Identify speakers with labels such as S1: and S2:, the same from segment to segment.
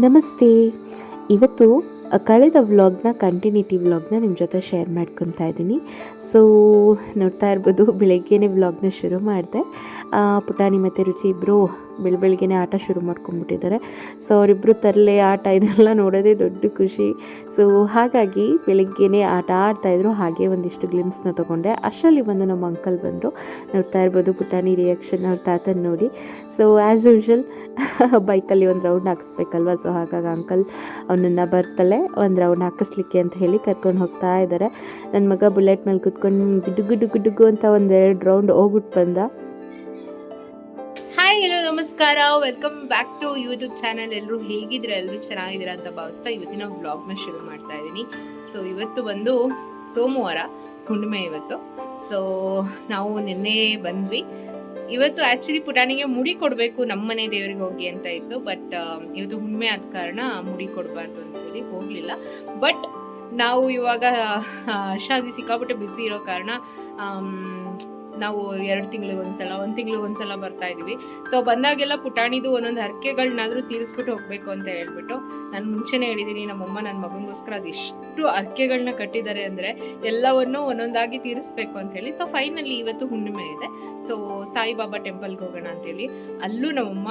S1: ನಮಸ್ತೆ. ಇವತ್ತು ಕಳೆದ ವ್ಲಾಗ್ನ, ಕಂಟಿನ್ಯೂಟಿ ವ್ಲಾಗ್ನ ನಿಮ್ಮ ಜೊತೆ ಶೇರ್ ಮಾಡ್ಕೊತಾ ಇದ್ದೀನಿ. ಸೊ, ನೋಡ್ತಾ ಇರ್ಬೋದು, ಬೆಳಗ್ಗೆನೇ ವ್ಲಾಗ್ನ ಶುರು ಮಾಡಿದೆ. ಪುಟಾಣಿ ಮತ್ತು ರುಚಿ ಇಬ್ಬರು ಬೆಳ ಆಟ ಶುರು ಮಾಡ್ಕೊಂಡ್ಬಿಟ್ಟಿದ್ದಾರೆ. ಸೊ ಅವರಿಬ್ಬರು ತರಲೆ ಆಟ ಇದೆಲ್ಲ ನೋಡೋದೇ ದೊಡ್ಡ ಖುಷಿ. ಸೊ ಹಾಗಾಗಿ ಬೆಳಗ್ಗೆನೇ ಆಟ ಆಡ್ತಾಯಿದ್ರು ಹಾಗೆ ಒಂದಿಷ್ಟು ಗ್ಲಿಮ್ಸ್ನ ತೊಗೊಂಡೆ. ಅಷ್ಟರಲ್ಲಿ ಬಂದು ನಮ್ಮ ಅಂಕಲ್ ಬಂದರು. ನೋಡ್ತಾ ಇರ್ಬೋದು ಪುಟಾಣಿ ರಿಯಾಕ್ಷನ್ ಅವ್ರ ತಾತನ ನೋಡಿ. ಸೊ ಆ್ಯಸ್ ಯೂಶ್ವಲ್ ಬೈಕಲ್ಲಿ ಒಂದು ರೌಂಡ್ ಹಾಕಿಸ್ಬೇಕಲ್ವ? ಸೊ ಹಾಗಾಗಿ ಅಂಕಲ್ ಅವನನ್ನು ಬರ್ತಲೆ ಒಂದು ರೌಂಡ್ ಹಾಕಿಸ್ಲಿಕ್ಕೆ ಅಂತ ಹೇಳಿ ಕರ್ಕೊಂಡು ಹೋಗ್ತಾ ಇದ್ದಾರೆ. ನನ್ನ ಮಗ ಬುಲೆಟ್ ಮೇಲೆ ಕುತ್ಕೊಂಡು ಗುಡ್ಡು ಗುಡ್ಡು ಗುಡ್ಡುಗು ಅಂತ ಒಂದೆರಡು ರೌಂಡ್ ಹೋಗ್ಬಿಟ್ಟು ಬಂದ.
S2: ಹಾಯ್ ಹಲೋ ನಮಸ್ಕಾರ. Welcome back to YouTube channel ಎಲ್ಲರೂ ಹೇಗಿದ್ರೆ ಎಲ್ಲರೂ ಚೆನ್ನಾಗಿದ್ದೀರಾ ಅಂತ ಭಾವಿಸ್ತಾ ಇವತ್ತಿನ ವ್ಲಾಗ್ನ ಶುರು ಮಾಡ್ತಾ ಇದ್ದೀನಿ. ಸೊ ಇವತ್ತು ಬಂದು ಸೋಮವಾರ, ಹುಣ್ಣಿಮೆ ಇವತ್ತು. ಸೊ ನಾವು ನಿನ್ನೆ ಬಂದ್ವಿ. ಇವತ್ತು ಆಕ್ಚುಲಿ ಪುಟಾಣಿಗೆ ಮುಡಿ ಕೊಡಬೇಕು ನಮ್ಮನೆ ದೇವರಿಗೆ ಹೋಗಿ ಅಂತ ಇತ್ತು. ಬಟ್ ಇವತ್ತು ಹುಣ್ಣಿಮೆ ಆದ ಕಾರಣ ಮುಡಿ ಕೊಡಬಾರ್ದು ಅಂತ ಹೇಳಿ ಹೋಗಲಿಲ್ಲ. ಬಟ್ ನಾವು ಇವಾಗ ಶಾದಿ ಸಿಕ್ಕಾಪಟ್ಟೆ ಬಿಸಿ ಇರೋ ಕಾರಣ ನಾವು ಎರಡು ತಿಂಗಳಿಗೆ ಒಂದ್ಸಲ, ಒಂದು ತಿಂಗಳಿಗೆ ಒಂದ್ಸಲ ಬರ್ತಾ ಇದೀವಿ. ಸೊ ಬಂದಾಗೆಲ್ಲ ಪುಟಾಣಿದು ಒಂದೊಂದು ಹರಕೆಗಳನ್ನಾದ್ರೂ ತೀರಿಸ್ಬಿಟ್ಟು ಹೋಗ್ಬೇಕು ಅಂತ ಹೇಳ್ಬಿಟ್ಟು ನಾನು ಮುಂಚೆನೇ ಹೇಳಿದ್ದೀನಿ ನಮ್ಮಮ್ಮ ನನ್ನ ಮಗನಿಗೋಸ್ಕರ ಅದೆಷ್ಟು ಹರಕೆಗಳನ್ನ ಕಟ್ಟಿದ್ದಾರೆ ಅಂದ್ರೆ ಎಲ್ಲವನ್ನೂ ಒಂದೊಂದಾಗಿ ತೀರಿಸ್ಬೇಕು ಅಂತ ಹೇಳಿ. ಸೊ ಫೈನಲಿ ಇವತ್ತು ಹುಣ್ಣಿಮೆ ಇದೆ. ಸೊ ಸಾಯಿಬಾಬಾ ಟೆಂಪಲ್ಗೆ ಹೋಗೋಣ ಅಂತೇಳಿ ಅಲ್ಲೂ ನಮ್ಮಮ್ಮ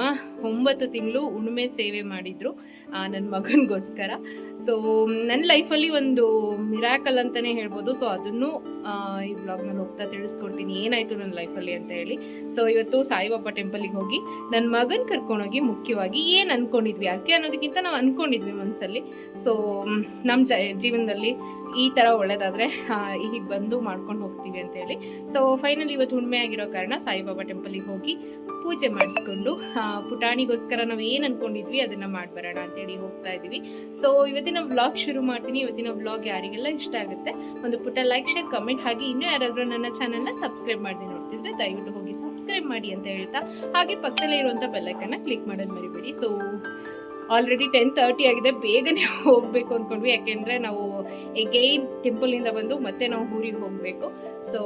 S2: ಒಂಬತ್ತು ತಿಂಗಳು ಹುಣ್ಣಿಮೆ ಸೇವೆ ಮಾಡಿದ್ರು ನನ್ನ ಮಗನಿಗೋಸ್ಕರ. ಸೊ ನನ್ನ ಲೈಫಲ್ಲಿ ಒಂದು ಮಿರಾಕಲ್ ಅಂತಾನೆ ಹೇಳ್ಬೋದು. ಸೊ ಅದನ್ನು ಈ ಬ್ಲಾಗ್ನಲ್ಲಿ ಹೋಗ್ತಾ ತಿಳಿಸ್ಕೊಡ್ತೀನಿ. ಏನಾಯ್ತು? ನನ್ನ ಲೈಫಲ್ಲಿ ಅಂತ ಹೇಳಿ. ಸೊ ಇವತ್ತು ಸಾಯಿಬಾಬಾ ಟೆಂಪಲ್ಗೆ ಹೋಗಿ ನನ್ನ ಮಗನ್ ಕರ್ಕೊಂಡೋಗಿ ಮುಖ್ಯವಾಗಿ ಏನು ಅನ್ಕೊಂಡಿದ್ವಿ, ಯಾಕೆ ಅನ್ನೋದಕ್ಕಿಂತ ನಾವು ಅನ್ಕೊಂಡಿದ್ವಿ ಮನಸ್ಸಲ್ಲಿ ಸೊ ನಮ್ಮ ಜ, ಜೀವನದಲ್ಲಿ ಈ ಥರ ಒಳ್ಳೇದಾದ್ರೆ ಈಗ ಬಂದು ಮಾಡ್ಕೊಂಡು ಹೋಗ್ತೀವಿ ಅಂತ ಹೇಳಿ. ಸೊ ಫೈನಲಿ ಇವತ್ತು ಹುಣ್ಮೆ ಆಗಿರೋ ಕಾರಣ ಸಾಯಿಬಾಬಾ ಟೆಂಪಲಿಗೆ ಹೋಗಿ ಪೂಜೆ ಮಾಡಿಸ್ಕೊಂಡು ಪುಟಾಣಿಗೋಸ್ಕರ ನಾವು ಏನು ಅನ್ಕೊಂಡಿದ್ವಿ ಅದನ್ನ ಮಾಡ್ಬರೋಣ ಅಂತೇಳಿ ಹೋಗ್ತಾ ಇದೀವಿ. ಸೊ ಇವತ್ತಿನ ವ್ಲಾಗ್ ಶುರು ಮಾಡ್ತೀನಿ. ಇವತ್ತಿನ ವ್ಲಾಗ್ ಯಾರಿಗೆಲ್ಲ ಇಷ್ಟ ಆಗುತ್ತೆ, ಒಂದು ಪುಟ್ಟ ಲೈಕ್ ಶೇರ್ ಕಮೆಂಟ್ ಹಾಗೆ ಇನ್ನೂ ಯಾರಾದರೂ ನನ್ನ ಚಾನಲ್ನ ಸಬ್ಸ್ಕ್ರೈಬ್ ಮಾಡಿ ನೋಡ್ತಿದ್ರೆ ದಯವಿಟ್ಟು ಹೋಗಿ ಸಬ್ಸ್ಕ್ರೈಬ್ ಮಾಡಿ ಅಂತ ಹೇಳ್ತಾ, ಹಾಗೆ ಪಕ್ಕದಲ್ಲೇ ಇರುವಂಥ ಬೆಲ್ಲೈಕನ್ನ ಕ್ಲಿಕ್ ಮಾಡೋದು ಮರಿಬೇಡಿ. ಸೊ ಆಲ್ರೆಡಿ ಟೆನ್ ತರ್ಟಿ ಆಗಿದೆ, ಬೇಗನೆ ಹೋಗಬೇಕು ಅಂದ್ಕೊಂಡ್ವಿ ಯಾಕೆಂದರೆ ನಾವು ಎಗೈನ್ ಟೆಂಪಲಿಂದ ಬಂದು ಮತ್ತೆ ನಾವು ಊರಿಗೆ ಹೋಗಬೇಕು. ಸೊ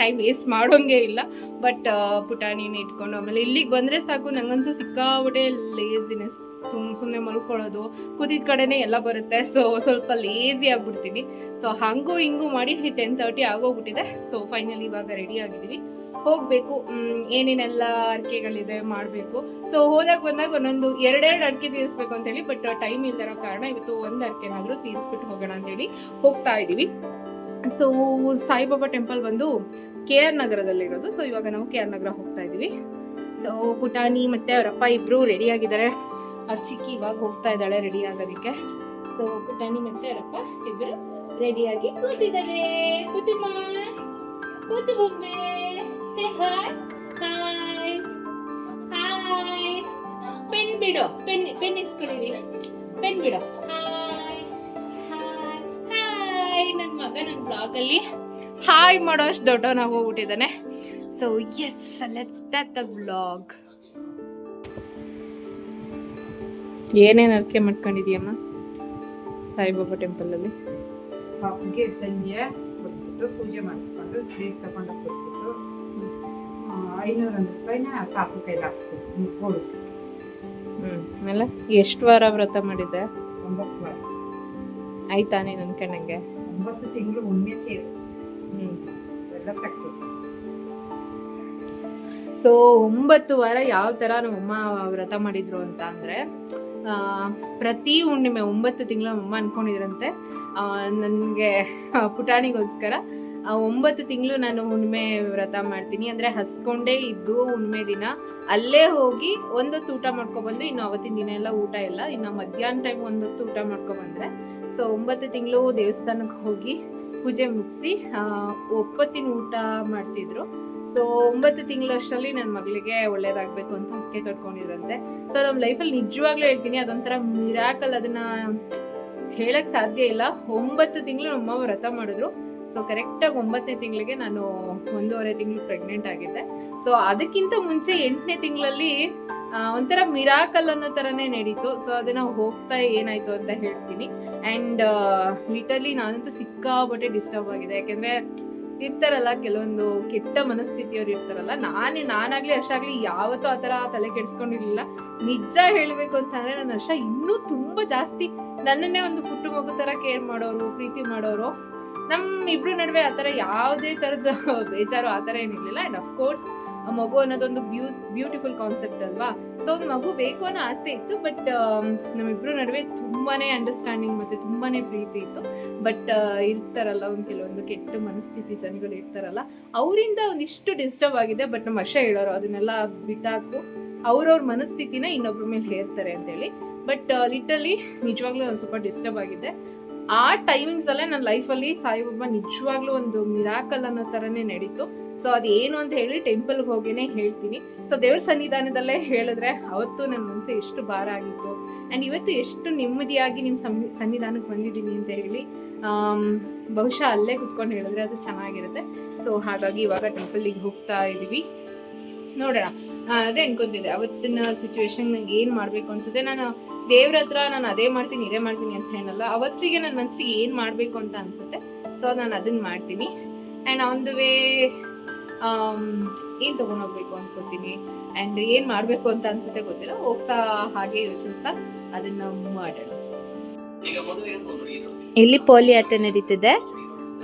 S2: ಟೈಮ್ ವೇಸ್ಟ್ ಮಾಡೋಂಗೆ ಇಲ್ಲ. ಬಟ್ ಪುಟಾಣಿನ ಇಟ್ಕೊಂಡು ಆಮೇಲೆ ಇಲ್ಲಿಗೆ ಬಂದರೆ ಸಾಕು. ನಂಗಂತೂ ಸಿಕ್ಕಾಬಿಟ್ಟೆ ಲೇಸಿನೆಸ್ ತುಂಬ ಸುಮ್ಮನೆ ಮಲ್ಕೊಳ್ಳೋದು, ಕೂತಿದ ಕಡೆನೇ ಎಲ್ಲ ಬರುತ್ತೆ. ಸೊ ಸ್ವಲ್ಪ ಲೇಸಿ ಆಗ್ಬಿಡ್ತೀನಿ. ಸೊ ಹಂಗೂ ಹಿಂಗೂ ಮಾಡಿ ಟೆನ್ ತರ್ಟಿ ಆಗೋಗ್ಬಿಟ್ಟಿದೆ. ಸೊ ಫೈನಲಿ ಇವಾಗ ರೆಡಿ ಆಗಿದ್ದೀವಿ. ಹೋಗಬೇಕು ಏನೇನೆಲ್ಲ ಅಡಿಕೆಗಳಿದೆ ಮಾಡಬೇಕು. ಸೊ ಹೋದಾಗ ಬಂದಾಗ ಒಂದೊಂದು ಎರಡೆರಡು ಅಡಿಕೆ ತೀರಿಸ್ಬೇಕು ಅಂತೇಳಿ ಬಟ್ ಟೈಮ್ ಇಲ್ದಿರೋ ಕಾರಣ ಇವತ್ತು ಒಂದು ಅಡಿಕೆನಾದರೂ ತೀರಿಸ್ಬಿಟ್ಟು ಹೋಗೋಣ ಅಂತೇಳಿ ಹೋಗ್ತಾ ಇದ್ದೀವಿ. ಸೊ ಸಾಯಿಬಾಬಾ ಟೆಂಪಲ್ ಬಂದು ಕೆ ಆರ್ ನಗರದಲ್ಲಿರೋದು. ಸೊ ಇವಾಗ ನಾವು ಕೆ ಆರ್ ನಗರ ಹೋಗ್ತಾ ಇದ್ದೀವಿ. ಸೊ ಪುಟಾಣಿ ಮತ್ತೆ ಅವರಪ್ಪ ಇಬ್ಬರು ರೆಡಿ ಆಗಿದ್ದಾರೆ. ಅವ್ರ ಚಿಕ್ಕಿ ಇವಾಗ ಹೋಗ್ತಾ ಇದ್ದಾಳೆ ರೆಡಿ ಆಗೋದಕ್ಕೆ. ಸೊ ಪುಟಾಣಿ ಮತ್ತೆ ಅವರಪ್ಪ ಇಬ್ಬರು ರೆಡಿಯಾಗಿ ಕೂತಿದ್ದಾರೆ. ಕೂತು ಬಂದೆ say hi hi hi pen ಬಿಡು. ಪೆನ್ ಪೆನ್ ಇಸ್ಕೊಳ್ಳಿರಿ. ಪೆನ್ ಬಿಡು. ಹಾಯ್ ಹಾಯ್ ಹಾಯ್ ನನ್ನ ಮಗ ನನ್ನ ಬ್ಲಾಗಲ್ಲಿ ಹಾಯ್ ಮಾಡೋ ಅಷ್ಟು ದೊಡ್ಡವನಾಗಿ ಹೋಗ್ಬಿಟ್ಟಿದ್ದಾನೆ so yes let's that the blog ಏನೇನು ಅರ್ಕೆ ಮಾಡ್ಕೊಂಡಿದ್ಯಮ್ಮ? ಸಾಯಿಬಾಬಾ ಟೆಂಪಲಲ್ಲಿ
S3: ಸಂಜೆ ಪೂಜೆ ಮಾಡಿಸ್ಕೊಂಡು ಸ್ವೀಟ್ ತಗೊಂಡು ಕೊಟ್ಬಿಟ್ಟು ಐನೂರೊಂದು ರೂಪಾಯಿನ ಪಾಪು ಕೈಲಿ ಹಾಕ್ಸ್ಬೇಕು ಕೊಡು
S2: ಹ್ಞೂ ಆಮೇಲೆ ಎಷ್ಟು ವಾರ ವ್ರತ ಮಾಡಿದ್ದೆ?
S3: ಒಂಬತ್ತು ವಾರ.
S2: ಆಯ್ತಾನೆ ಅನ್ಕೊಂಡಂಗೆ?
S3: ಒಂಬತ್ತು ತಿಂಗಳು ಒಮ್ಮೆ ಸೇರು. ಎಲ್ಲ ಸಕ್ಸಸ್
S2: ಸೊ ಒಂಬತ್ತು ವಾರ ಯಾವ ಥರ ನಮ್ಮಮ್ಮ ವ್ರತ ಮಾಡಿದ್ರು ಅಂತ ಅಂದರೆ ಪ್ರತಿ ಹುಣ್ಣಿಮೆ ಒಂಬತ್ತು ತಿಂಗಳು ನಮ್ಮಮ್ಮ ಅನ್ಕೊಂಡಿದ್ರಂತೆ. ನನಗೆ ಪುಟಾಣಿಗೋಸ್ಕರ ಆ ಒಂಬತ್ತು ತಿಂಗಳು ನಾನು ಹುಣ್ಣಿಮೆ ವ್ರತ ಮಾಡ್ತೀನಿ. ಅಂದರೆ ಹಸ್ಕೊಂಡೇ ಇದ್ದು ಹುಣ್ಣಿಮೆ ದಿನ, ಅಲ್ಲೇ ಹೋಗಿ ಒಂದೊತ್ತು ಊಟ ಮಾಡ್ಕೊಬಂದು, ಇನ್ನು ಅವತ್ತಿನ ದಿನ ಎಲ್ಲ ಊಟ ಇಲ್ಲ. ಇನ್ನು ಮಧ್ಯಾಹ್ನ ಟೈಮ್ ಒಂದೊತ್ತು ಊಟ ಮಾಡ್ಕೊಬಂದ್ರೆ. ಸೊ ಒಂಬತ್ತು ತಿಂಗಳು ದೇವಸ್ಥಾನಕ್ಕೆ ಹೋಗಿ ಪೂಜೆ ಮುಗಿಸಿ ಒಪ್ಪತ್ತಿನ ಊಟ ಮಾಡ್ತಿದ್ರು. ಸೊ ಒಂಬತ್ತು ತಿಂಗಳಷ್ಟರಲ್ಲಿ ನನ್ನ ಮಗಳಿಗೆ ಒಳ್ಳೇದಾಗಬೇಕು ಅಂತ ಹೊಕ್ಕೆ ಕಟ್ಕೊಂಡಿದ್ರಂತೆ. ಸೊ ನಮ್ಮ ಲೈಫಲ್ಲಿ ನಿಜವಾಗ್ಲೂ ಹೇಳ್ತೀನಿ, ಅದೊಂಥರ ಮಿರಾಕಲ್ ಅದನ್ನ ಹೇಳಕ್ ಸಾಧ್ಯ ಇಲ್ಲ. ಒಂಬತ್ತು ತಿಂಗಳು ನಮ್ಮ ವ್ರತ ಮಾಡಿದ್ರು. ಸೊ ಕರೆಕ್ಟಾಗಿ ಒಂಬತ್ತನೇ ತಿಂಗಳಿಗೆ ನಾನು ಒಂದೂವರೆ ತಿಂಗಳು ಪ್ರೆಗ್ನೆಂಟ್ ಆಗಿದ್ದೆ. ಸೊ ಅದಕ್ಕಿಂತ ಮುಂಚೆ ಎಂಟನೇ ತಿಂಗಳಲ್ಲಿ ಒಂಥರ ಮಿರಾಕಲ್ ಅನ್ನೋ ಥರನೇ ನಡೀತು. ಸೊ ಅದನ್ನ ಹೋಗ್ತಾ ಏನಾಯ್ತು ಅಂತ ಹೇಳ್ತೀನಿ. ಆ್ಯಂಡ್ ಲಿಟರ್ಲಿ ನಾನಂತೂ ಸಿಕ್ಕಾಪಟ್ಟೆ ಡಿಸ್ಟರ್ಬ್ ಆಗಿದೆ ಯಾಕೆಂದ್ರೆ, ಇರ್ತಾರಲ್ಲ, ಕೆಲವೊಂದು ಕೆಟ್ಟ ಮನಸ್ಥಿತಿಯವ್ರು ಇರ್ತಾರಲ್ಲ, ನಾನೇ, ನಾನಾಗ್ಲಿ ಅಷ್ಟಾಗ್ಲಿ ಯಾವತ್ತೂ ಆ ಥರ ತಲೆ ಕೆಡಿಸ್ಕೊಂಡಿರ್ಲಿಲ್ಲ. ನಿಜ ಹೇಳಬೇಕು ಅಂತಂದ್ರೆ ನನ್ನ ಹರ್ಷ ಇನ್ನೂ ತುಂಬಾ ಜಾಸ್ತಿ ನನ್ನನ್ನೇ ಒಂದು ಪುಟ್ಟ ಮಗು ತರ ಕೇರ್ ಮಾಡೋರು, ಪ್ರೀತಿ ಮಾಡೋರು ನಮ್ ಇಬ್ರು ನಡುವೆ ಆ ಥರ ಯಾವುದೇ ಥರದ ಬೇಜಾರು ಆ ಥರ ಏನಿರಲಿಲ್ಲ. ಆ್ಯಂಡ್ ಅಫ್ಕೋರ್ಸ್ ಮಗು ಅನ್ನೋದೊಂದು ಬ್ಯೂ ಬ್ಯೂಟಿಫುಲ್ ಕಾನ್ಸೆಪ್ಟ್ ಅಲ್ವಾ? ಸೊ ಒಂದು ಮಗು ಬೇಕು ಅನ್ನೋ ಆಸೆ ಇತ್ತು ಬಟ್ ನಮ್ಮಿಬ್ರು ನಡುವೆ ತುಂಬಾ ಅಂಡರ್ಸ್ಟ್ಯಾಂಡಿಂಗ್ ಮತ್ತು ತುಂಬಾ ಪ್ರೀತಿ ಇತ್ತು. ಬಟ್ ಇರ್ತಾರಲ್ಲ ಒಂದು ಕೆಲವೊಂದು ಕೆಟ್ಟ ಮನಸ್ಥಿತಿ ಜನಗಳು ಇರ್ತಾರಲ್ಲ, ಅವರಿಂದ ಒಂದಿಷ್ಟು ಡಿಸ್ಟರ್ಬ್ ಆಗಿದೆ. ಬಟ್ ನಮ್ಮ ಅಶ ಹೇಳೋರು ಅದನ್ನೆಲ್ಲ ಬಿಟ್ಟಾಕು, ಅವ್ರವ್ರ ಮನಸ್ಥಿತಿನ ಇನ್ನೊಬ್ರ ಮೇಲೆ ಹೇರ್ತಾರೆ ಅಂತೇಳಿ. ಬಟ್ ಲಿಟಲಿ ನಿಜವಾಗ್ಲೂ ಒಂದು ಸ್ವಲ್ಪ ಡಿಸ್ಟರ್ಬ್ ಆಗಿದೆ. ಆ ಟೈಮಿಂಗ್ಸ್ ಅಲ್ಲೇ ನನ್ನ ಲೈಫಲ್ಲಿ ಸಾಯಿಬಾಬಾ ನಿಜವಾಗ್ಲೂ ಒಂದು ಮಿರಾಕಲ್ ಅನ್ನೋ ತರನೇ ನಡೀತು. ಸೊ ಅದೇನು ಅಂತ ಹೇಳಿ ಟೆಂಪಲ್ಗೆ ಹೋಗೇನೆ ಹೇಳ್ತೀನಿ. ಸೊ ದೇವ್ರ ಸನ್ನಿಧಾನದಲ್ಲೇ ಹೇಳಿದ್ರೆ ಅವತ್ತು ನನ್ನ ಮನಸ್ಸು ಎಷ್ಟು ಭಾರ ಆಗಿತ್ತು. ಆ್ಯಂಡ್ ಇವತ್ತು ಎಷ್ಟು ನೆಮ್ಮದಿಯಾಗಿ ನಿಮ್ಮ ಸನ್ನಿಧಾನಕ್ಕೆ ಬಂದಿದ್ದೀನಿ ಅಂತ ಹೇಳಿ ಬಹುಶಃ ಅಲ್ಲೇ ಕುತ್ಕೊಂಡು ಹೇಳಿದ್ರೆ ಅದು ಚೆನ್ನಾಗಿರುತ್ತೆ. ಸೊ ಹಾಗಾಗಿ ಇವಾಗ ಟೆಂಪಲ್ಲಿಗೆ ಹೋಗ್ತಾ ಇದ್ದೀವಿ ನೋಡೋಣ. ಅದೇ ಅನ್ಕೊಂತಿದ್ದೆ, ಅವತ್ತಿನ ಸಿಚುವೇಶನ್ ನಂಗೆ ಏನು ಮಾಡಬೇಕು ಅನ್ಸುತ್ತೆ? ನಾನು ದೇವ್ರ ಹತ್ರ ನಾನು ಅದೇ ಮಾಡ್ತೀನಿ, ಇದೇ ಮಾಡ್ತೀನಿ ಅಂತ ಹೇಳಲ್ಲ. ಅವತ್ತಿಗೆ ನನ್ನ ಮನಸ್ಸಿಗೆ ಏನು ಮಾಡಬೇಕು ಅಂತ ಅನ್ಸುತ್ತೆ ಸೊ ನಾನು ಅದನ್ನ ಮಾಡ್ತೀನಿ. ಆ್ಯಂಡ್ ಆನ್ ದ ವೇ ಏನು ತೊಗೊಂಡೋಗ್ಬೇಕು ಅನ್ಕೋತೀನಿ? ಆ್ಯಂಡ್ ಏನು ಮಾಡಬೇಕು ಅಂತ ಅನ್ಸುತ್ತೆ ಗೊತ್ತಿಲ್ಲ, ಹೋಗ್ತಾ ಹಾಗೆ ಯೋಚಿಸ್ತಾ ಅದನ್ನ ಮಾಡೋಣ. ಎಲ್ಲಿ ಪೋಲಿ ಆಟ ನಡೀತಿದೆ?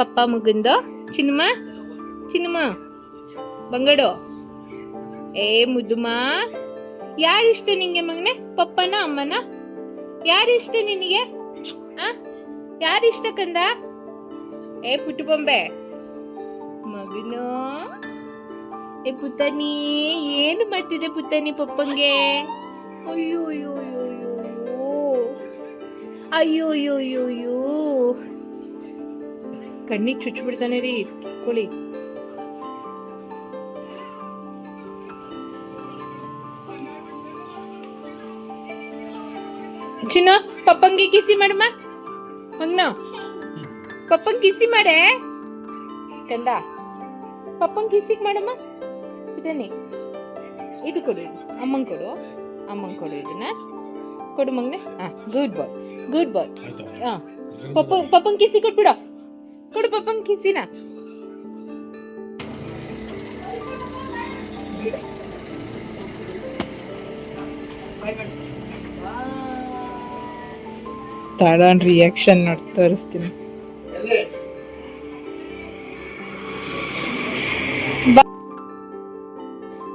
S2: ಪಪ್ಪ ಮಗಂದ? ಚಿನ್ಮ? ಚಿನ್ಮ? ಬಂಗಡೋ? ಏ ಮುದ್ದುಮ? ಯಾರಿಷ್ಟ ನಿಂಗೆ ಮಗನೆ? ಪಪ್ಪನ, ಅಮ್ಮನ? ಯಾರಿಷ್ಟ ನಿನಗೆ? ಆ? ಯಾರಿಷ್ಟ ಕಂದ? ಏ, ಪುಟ್ಟು ಬೊಂಬೆ. ಮಗನ? ಏ, ಪುತ್ತನಿ, ಏನು ಮಾಡ್ತಿದೆ ಪುತ್ತನಿ ಪಪ್ಪಂಗೆ? ಅಯ್ಯೋ ಅಯ್ಯೋ ಅಯ್ಯೋ ಅಯ್ಯೋ. ಅಯ್ಯೋ ಅಯ್ಯೋ ಅಯ್ಯೋ ಕಣ್ಣಿಗೆ ಚುಚ್ಚಿಬಿಡ್ತಾನೆ ರೀ. ಕಿತ್ಕೊಳ್ಳಿ. ಚಿನ್ನ ಪಪ್ಪಂಗೆ ಕಿಸಿ ಮಾಡಮ್ಮ ಮಗ್ನ ಪಪ್ಪಂಗೆ ಕಿಸಿ ಮಾಡೆ. ಕಂದ. ಪಪ್ಪಂಗೆ ಕಿಸಿಗೆ ಮಾಡಮ್ಮ ಇದನ್ನೇ. ಇದು ಕೊಡು. ಅಮ್ಮಂಗೆ ಕೊಡು. ಅಮ್ಮಂಗೆ ಕೊಡು ಇದನ್ನ. ಕೊಡು ಮಗ್ನೆ. ಹಾಂ ಗುಡ್ ಬಾಯ್ ಗುಡ್ ಬಾಯ್ ಹಾಂ. ಪಪ್ಪ ಪಪ್ಪಂಗೆ ಕಿಸಿ ಕೊಟ್ಬಿಡ. ಕೊಡು ಪಪ್ಪಂಗೆ ಕಿಸಿನ.
S4: ತಡನ್ ರಿಯಾಕ್ಷನ್ ನೋಡಿ ತೋರಿಸ್ತೀನಿ.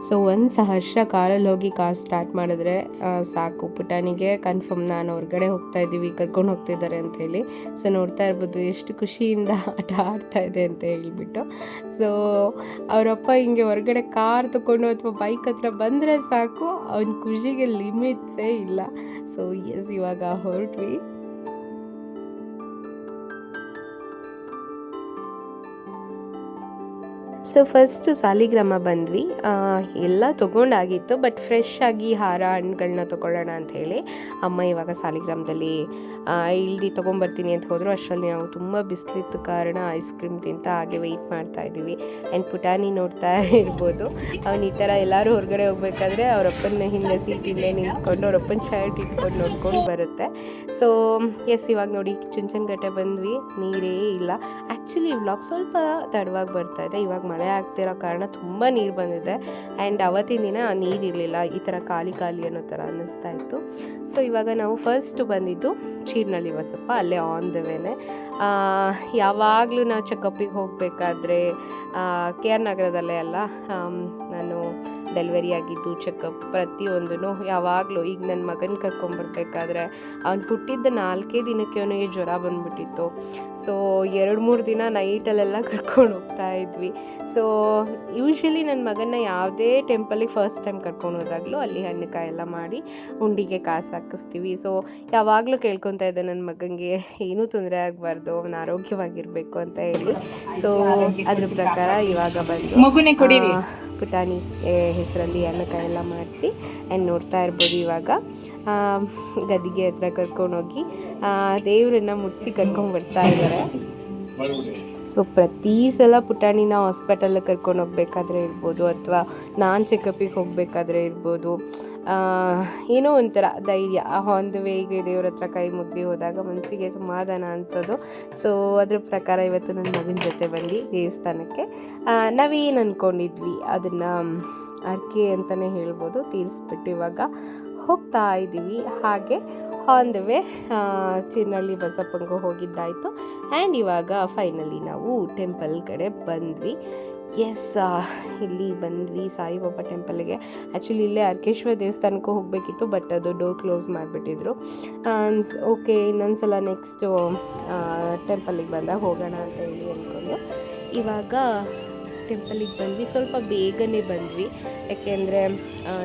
S1: ಸೊ ಒಂದು ಸಹರ್ಷ ಕಾರಲ್ಲಿ ಹೋಗಿ ಕಾರ್ ಸ್ಟಾರ್ಟ್ ಮಾಡಿದ್ರೆ ಸಾಕು. ಪುಟಾಣಿಗೆ ಕನ್ಫರ್ಮ್ ನಾನು ಹೊರಗಡೆ ಹೋಗ್ತಾ ಇದ್ದೀವಿ, ಕರ್ಕೊಂಡು ಹೋಗ್ತಿದ್ದಾರೆ ಅಂತ ಹೇಳಿ. ಸೊ ನೋಡ್ತಾ ಇರ್ಬೋದು, ಎಷ್ಟು ಖುಷಿಯಿಂದ ಆಟ ಆಡ್ತಾ ಇದೆ ಅಂತ ಹೇಳ್ಬಿಟ್ಟು. ಸೊ ಅವರಪ್ಪ ಹಿಂಗೆ ಹೊರಗಡೆ ಕಾರ್ ತಗೊಂಡು ಅಥವಾ ಬೈಕ್ ಹತ್ರ ಬಂದರೆ ಸಾಕು. ಅವನ ಖುಷಿಗೆ ಲಿಮಿಟ್ಸೇ ಇಲ್ಲ. ಸೊ ಎಸ್ ಇವಾಗ ಹೊರಟ್ವಿ. ಸೊ ಫಸ್ಟು ಸಾಲಿಗ್ರಾಮ ಬಂದ್ವಿ. ಎಲ್ಲ ತೊಗೊಂಡಾಗಿತ್ತು ಬಟ್ ಫ್ರೆಶ್ ಆಗಿ ಹಾರ ಹಣ್ಣುಗಳನ್ನ ತೊಗೊಳ್ಳೋಣ ಹೇಳಿ ಅಮ್ಮ ಇವಾಗ ಸಾಲಿಗ್ರಾಮದಲ್ಲಿ ಇಳ್ದು ತೊಗೊಂಬರ್ತೀನಿ ಅಂತ ಹೋದರು. ಅಷ್ಟರಲ್ಲಿ ನಾವು ತುಂಬ ಬಿಸಿಲಿದ್ದ ಕಾರಣ ಐಸ್ ಕ್ರೀಮ್ ತಿಂತ ಹಾಗೆ ವೆಯ್ಟ್ ಮಾಡ್ತಾ ಇದ್ದೀವಿ. ಆ್ಯಂಡ್ ಪುಟಾಣಿ ನೋಡ್ತಾ ಇರ್ಬೋದು. ಅವ್ನು ಈ ಥರ ಎಲ್ಲರೂ ಹೊರಗಡೆ ಹೋಗ್ಬೇಕಾದ್ರೆ ಅವರಪ್ಪನ ಹಿಂದೆ ಸೀಟ್ ಹಿಂದೆ ನಿಂತ್ಕೊಂಡು ಅವರಪ್ಪನ ಶರ್ಟ್ ಇಟ್ಕೊಂಡು ನೋಡ್ಕೊಂಡು ಬರುತ್ತೆ. ಸೊ ಎಸ್ ಇವಾಗ ನೋಡಿ ಚುಂಚನಗಟ್ಟೆ ಬಂದ್ವಿ. ನೀರೇ ಇಲ್ಲ. ಆ್ಯಕ್ಚುಲಿ ವ್ಲಾಗ್ ಸ್ವಲ್ಪ ತಡವಾಗಿ ಬರ್ತಾ ಇದೆ. ಇವಾಗ ಮಳೆ ಆಗ್ತಿರೋ ಕಾರಣ ತುಂಬ ನೀರು ಬಂದಿದೆ. ಆ್ಯಂಡ್ ಅವತ್ತಿನ ದಿನ ನೀರಿರಲಿಲ್ಲ ಈ ಥರ ಖಾಲಿ ಖಾಲಿ ಅನ್ನೋ ಥರ ಅನ್ನಿಸ್ತಾ ಇತ್ತು. ಸೊ ಇವಾಗ ನಾವು ಫಸ್ಟ್ ಬಂದಿದ್ದು ಚೀರ್ನಳ್ಳಿ ಬಸಪ್ಪ, ಅಲ್ಲೇ ಆನ್ ದ ವೇನೆ ಯಾವಾಗಲೂ ನಾವು ಚೆಕಪ್ಪಿಗೆ ಹೋಗಬೇಕಾದ್ರೆ ಕೆ ಆರ್ ನಗರದಲ್ಲೇ ಅಲ್ಲ ನಾನು ಡೆಲಿವರಿ ಆಗಿದ್ದು ಚೆಕಪ್ ಪ್ರತಿಯೊಂದೂ ಯಾವಾಗಲೂ ಈಗ ನನ್ನ ಮಗನ ಕರ್ಕೊಂಬರ್ಬೇಕಾದ್ರೆ ಅವ್ನು ಹುಟ್ಟಿದ್ದ ನಾಲ್ಕೇ ದಿನಕ್ಕೆ ಅವನಿಗೆ ಜ್ವರ ಬಂದ್ಬಿಟ್ಟಿತ್ತು. ಸೊ ಎರಡು ಮೂರು ದಿನ ನೈಟಲ್ಲೆಲ್ಲ ಕರ್ಕೊಂಡು ಹೋಗ್ತಾ ಇದ್ವಿ. ಸೊ ಯೂಶ್ವಲಿ ನನ್ನ ಮಗನ ಯಾವುದೇ ಟೆಂಪಲಿಗೆ ಫಸ್ಟ್ ಟೈಮ್ ಕರ್ಕೊಂಡು ಹೋದಾಗಲೂ ಅಲ್ಲಿ ಹಣ್ಣು ಕಾಯಿ ಎಲ್ಲ ಮಾಡಿ ಉಂಡಿಗೆ ಕಾಸು ಹಾಕಿಸ್ತೀವಿ. ಸೊ ಯಾವಾಗಲೂ ಕೇಳ್ಕೊತಾ ಇದ್ದೆ ನನ್ನ ಮಗನಿಗೆ ಏನೂ ತೊಂದರೆ ಆಗಬಾರ್ದು ಅವನ ಆರೋಗ್ಯವಾಗಿರಬೇಕು ಅಂತ ಹೇಳಿ. ಸೊ ಅದ್ರ ಪ್ರಕಾರ ಇವಾಗ ಬಂದು ಪುಟಾಣಿ ಹೆಸರಲ್ಲಿ ಅನ್ನಕ ಎಲ್ಲ ಮಾಡಿಸಿ ಆ್ಯಂಡ್ ನೋಡ್ತಾ ಇರ್ಬೋದು ಇವಾಗ. ಗದಿಗೆ ಹತ್ರ ಕರ್ಕೊಂಡೋಗಿ ದೇವರನ್ನ ಮುಟ್ಸಿ ಕರ್ಕೊಂಡು ಬರ್ತಾ ಇದ್ದಾರೆ. ಸೊ ಪ್ರತಿ ಸಲ ಪುಟಾಣಿನ ಹಾಸ್ಪಿಟಲ್ಗೆ ಕರ್ಕೊಂಡು ಹೋಗ್ಬೇಕಾದ್ರೆ ಇರ್ಬೋದು ಅಥವಾ ನಾನ್ ಚೆಕಪ್ಪಿಗೆ ಹೋಗಬೇಕಾದ್ರೆ ಇರ್ಬೋದು. ಏನೋ ಒಂಥರ ಧೈರ್ಯ. ಆನ್ ದ ವೇಗೆ ದೇವ್ರ ಹತ್ರ ಕೈ ಮುಗ್ದು ಹೋದಾಗ ಮನಸ್ಸಿಗೆ ಸಮಾಧಾನ ಅನಿಸೋದು. ಸೊ ಅದ್ರ ಪ್ರಕಾರ ಇವತ್ತು ನನ್ನ ಮಗನ ಜೊತೆ ಬಂದು ದೇವಸ್ಥಾನಕ್ಕೆ. ನಾವೇನು ಅಂದ್ಕೊಂಡಿದ್ವಿ ಅದನ್ನು ಅರ್ಕೆ ಅಂತಲೇ ಹೇಳ್ಬೋದು, ತೀರಿಸ್ಬಿಟ್ಟು ಇವಾಗ ಹೋಗ್ತಾ ಇದ್ದೀವಿ ಹಾಗೆ ಆನ್ ದ ವೇ ಚಿನ್ನಳ್ಳಿ ಬಸಪ್ಪಂಗೂ ಹೋಗಿದ್ದಾಯಿತು. ಆ್ಯಂಡ್ ಇವಾಗ ಫೈನಲಿ ನಾವು ಟೆಂಪಲ್ ಕಡೆ ಬಂದ್ವಿ. ಎಸ್ ಇಲ್ಲಿ ಬಂದ್ವಿ. ಸಾಯಿಬಾಬಾ ಟೆಂಪಲ್ಗೆ ಆ್ಯಕ್ಚುಲಿ ಇಲ್ಲೇ ಅರ್ಕೇಶ್ವರ ದೇವಸ್ಥಾನಕ್ಕೂ ಹೋಗಬೇಕಿತ್ತು ಬಟ್ ಅದು ಡೋರ್ ಕ್ಲೋಸ್ ಮಾಡಿಬಿಟ್ಟಿದ್ರು. ಓಕೆ ಇನ್ನೊಂದು ಸಲ ನೆಕ್ಸ್ಟು ಟೆಂಪಲಿಗೆ ಬಂದಾಗ ಹೋಗೋಣ ಅಂತ ಹೇಳಿ ಅಂದ್ಕೊಂಡು. ಇವಾಗ ಟೆಂಪಲಿಗೆ ಬಂದ್ವಿ. ಸ್ವಲ್ಪ ಬೇಗನೆ ಬಂದ್ವಿ. ಯಾಕೆಂದರೆ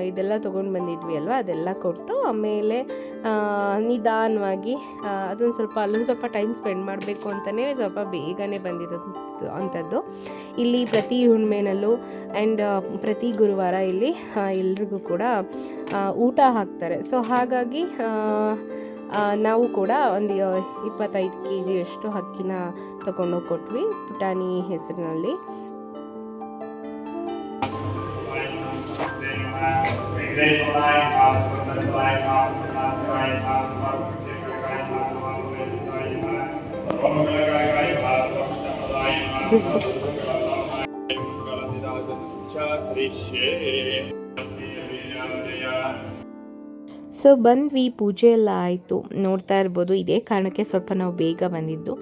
S1: ಇದೆಲ್ಲ ತೊಗೊಂಡು ಬಂದಿದ್ವಿ ಅಲ್ವಾ? ಅದೆಲ್ಲ ಕೊಟ್ಟು ಆಮೇಲೆ ನಿಧಾನವಾಗಿ ಅದೊಂದು ಸ್ವಲ್ಪ, ಅಲ್ಲೊಂದು ಸ್ವಲ್ಪ ಟೈಮ್ ಸ್ಪೆಂಡ್ ಮಾಡಬೇಕು ಅಂತಲೇ ಸ್ವಲ್ಪ ಬೇಗನೆ ಬಂದಿದ್ದು ಅಂಥದ್ದು ಇಲ್ಲಿ ಪ್ರತಿ ಹುಣ್ಣಿಮೆನಲ್ಲೂ ಆ್ಯಂಡ್ ಪ್ರತಿ ಗುರುವಾರ ಇಲ್ಲಿ ಎಲ್ರಿಗೂ ಕೂಡ ಊಟ ಹಾಕ್ತಾರೆ. ಸೊ ಹಾಗಾಗಿ ನಾವು ಕೂಡ ಒಂದು ಇಪ್ಪತ್ತೈದು ಕೆ ಜಿಯಷ್ಟು ಅಕ್ಕಿನ ತಗೊಂಡೋಗಿ ಕೊಟ್ವಿ. ಪುಟಾಣಿ ಹೆಸರಿನಲ್ಲಿ. गणेश भगवान आप मंगल ಸೊ ಬಂದ್ವಿ, ಪೂಜೆ ಎಲ್ಲ ಆಯಿತು. ನೋಡ್ತಾ ಇರ್ಬೋದು, ಇದೇ ಕಾರಣಕ್ಕೆ ಸ್ವಲ್ಪ ನಾವು ಬೇಗ ಬಂದಿದ್ದು.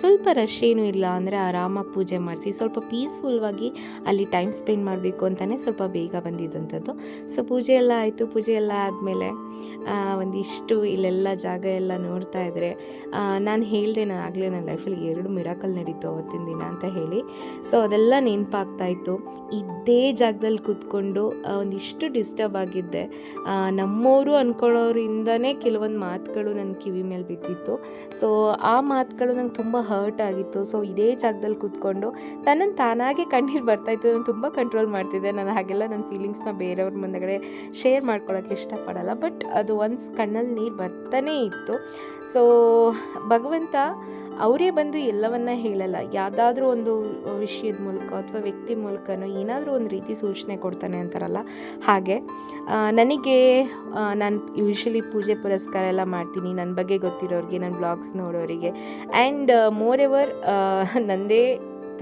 S1: ಸ್ವಲ್ಪ ರಶ್ ಏನೂ ಇಲ್ಲ ಅಂದರೆ ಆರಾಮಾಗಿ ಪೂಜೆ ಮಾಡಿಸಿ, ಸ್ವಲ್ಪ ಪೀಸ್ಫುಲ್ವಾಗಿ ಅಲ್ಲಿ ಟೈಮ್ ಸ್ಪೆಂಡ್ ಮಾಡಬೇಕು ಅಂತಲೇ ಸ್ವಲ್ಪ ಬೇಗ ಬಂದಿದ್ದಂಥದ್ದು. ಸೊ ಪೂಜೆ ಎಲ್ಲ ಆಯಿತು, ಪೂಜೆ ಎಲ್ಲ ಆದಮೇಲೆ ಒಂದಿಷ್ಟು ಇಲ್ಲೆಲ್ಲ ಜಾಗ ಎಲ್ಲ ನೋಡ್ತಾ ಇದ್ದರೆ ನಾನು ಹೇಳಿದೆ ನಾನು ಆಗಲೇ ನನ್ನ ಲೈಫಲ್ಲಿ ಎರಡು ಮಿರಾಕಲ್ ನಡೀತು ಅವತ್ತಿನ ದಿನ ಅಂತ ಹೇಳಿ. ಸೊ ಅದೆಲ್ಲ ನೆನಪಾಗ್ತಾ ಇತ್ತು. ಇದೇ ಜಾಗದಲ್ಲಿ ಕೂತ್ಕೊಂಡು ಒಂದಿಷ್ಟು ಡಿಸ್ಟರ್ಬ್ ಆಗಿದ್ದೆ. ನಮ್ಮವರು ಅಂದ್ಕೊಳ್ಳೋರಿಂದನೇ ಕೆಲವೊಂದು ಮಾತುಗಳು ನನ್ನ ಕಿವಿ ಮೇಲೆ ಬಿದ್ದಿತ್ತು. ಸೊ ಆ ಮಾತುಗಳು ನಂಗೆ ತುಂಬ ಹರ್ಟ್ ಆಗಿತ್ತು. ಸೊ ಇದೇ ಜಾಗದಲ್ಲಿ ಕೂತ್ಕೊಂಡು ತನ್ನನ್ನು ತಾನಾಗೆ ಕಣ್ಣೀರು ಬರ್ತಾಯಿತ್ತು ನಾನು ತುಂಬ ಕಂಟ್ರೋಲ್ ಮಾಡ್ತಿದ್ದೆ. ನಾನು ಹಾಗೆಲ್ಲ ನನ್ನ ಫೀಲಿಂಗ್ಸ್ನ ಬೇರೆಯವ್ರ ಮುಂದಗಡೆ ಶೇರ್ ಮಾಡ್ಕೊಳ್ಳೋಕ್ಕೆ ಇಷ್ಟಪಡಲ್ಲ. ಬಟ್ ಅದು ಒನ್ಸ್ ಕಣ್ಣಲ್ಲಿ ನೀರು ಬರ್ತಾನೇ ಇತ್ತು. ಸೊ ಭಗವಂತ ಅವರೇ ಬಂದು ಎಲ್ಲವನ್ನ ಹೇಳಲ್ಲ. ಯಾವುದಾದ್ರೂ ಒಂದು ವಿಷಯದ ಮೂಲಕ ಅಥವಾ ವ್ಯಕ್ತಿ ಮೂಲಕನೋ ಏನಾದರೂ ಒಂದು ರೀತಿ ಸೂಚನೆ ಕೊಡ್ತಾನೆ ಅಂತಾರಲ್ಲ ಹಾಗೆ. ನನಗೆ ನಾನು ಯೂಶ್ವಲಿ ಪೂಜೆ ಪುರಸ್ಕಾರ ಎಲ್ಲ ಮಾಡ್ತೀನಿ. ನನ್ನ ಬಗ್ಗೆ ಗೊತ್ತಿರೋರಿಗೆ ನನ್ನ ಬ್ಲಾಗ್ಸ್ ನೋಡೋರಿಗೆ. ಆ್ಯಂಡ್ ಮೋರ್ ಎವರ್ ನನ್ನದೇ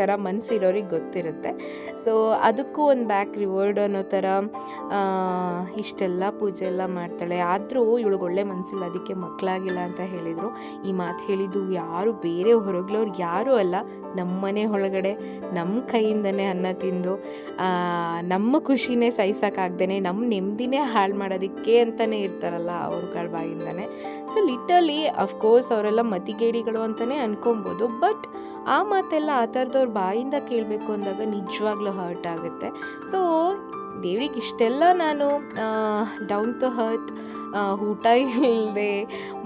S1: ಥರ ಮನಸ್ಸಿರೋರಿಗೆ ಗೊತ್ತಿರುತ್ತೆ. ಸೊ ಅದಕ್ಕೂ ಒಂದು ಬ್ಯಾಕ್ ರಿವರ್ಡ್ ಅನ್ನೋ ಥರ ಇಷ್ಟೆಲ್ಲ ಪೂಜೆ ಎಲ್ಲ ಮಾಡ್ತಾಳೆ. ಆದರೂ ಇವಳಿಗೆ ಒಳ್ಳೆ ಮನಸ್ಸಿಲ್ಲ ಅದಕ್ಕೆ ಮಕ್ಕಳಾಗಿಲ್ಲ ಅಂತ ಹೇಳಿದರು. ಈ ಮಾತು ಹೇಳಿದ್ದು ಯಾರು ಬೇರೆ ಹೊರಗ್ಲವ್ರು ಯಾರೂ ಅಲ್ಲ ನಮ್ಮನೆ ಒಳಗಡೆ ನಮ್ಮ ಕೈಯಿಂದನೇ ಅನ್ನ ತಿಂದು ನಮ್ಮ ಖುಷಿನೇ ಸಹಿಸೋಕ್ಕಾಗ್ದೇ ನಮ್ಮ ನೆಮ್ಮದಿನೇ ಹಾಳು ಮಾಡೋದಕ್ಕೆ ಅಂತಲೇ ಇರ್ತಾರಲ್ಲ ಅವ್ರಗಳ ಬಾಯಿಂದನೇ. ಸೊ ಲಿಟಲಿ ಅಫ್ಕೋರ್ಸ್ ಅವರೆಲ್ಲ ಮತಿಗೇಡಿಗಳು ಅಂತಲೇ ಅನ್ಕೊಬೋದು ಬಟ್ ಆ ಮಾತೆಲ್ಲ ಆ ಥರದವ್ರ ಬಾಯಿಂದ ಕೇಳಬೇಕು ಅಂದಾಗ ನಿಜವಾಗ್ಲೂ ಹರ್ಟ್ ಆಗುತ್ತೆ. ಸೊ ದೇವಿಗೆ ಇಷ್ಟೆಲ್ಲ ನಾನು ಡೌನ್ ಟು ಹರ್ತ್ ಊಟ ಇಲ್ಲದೆ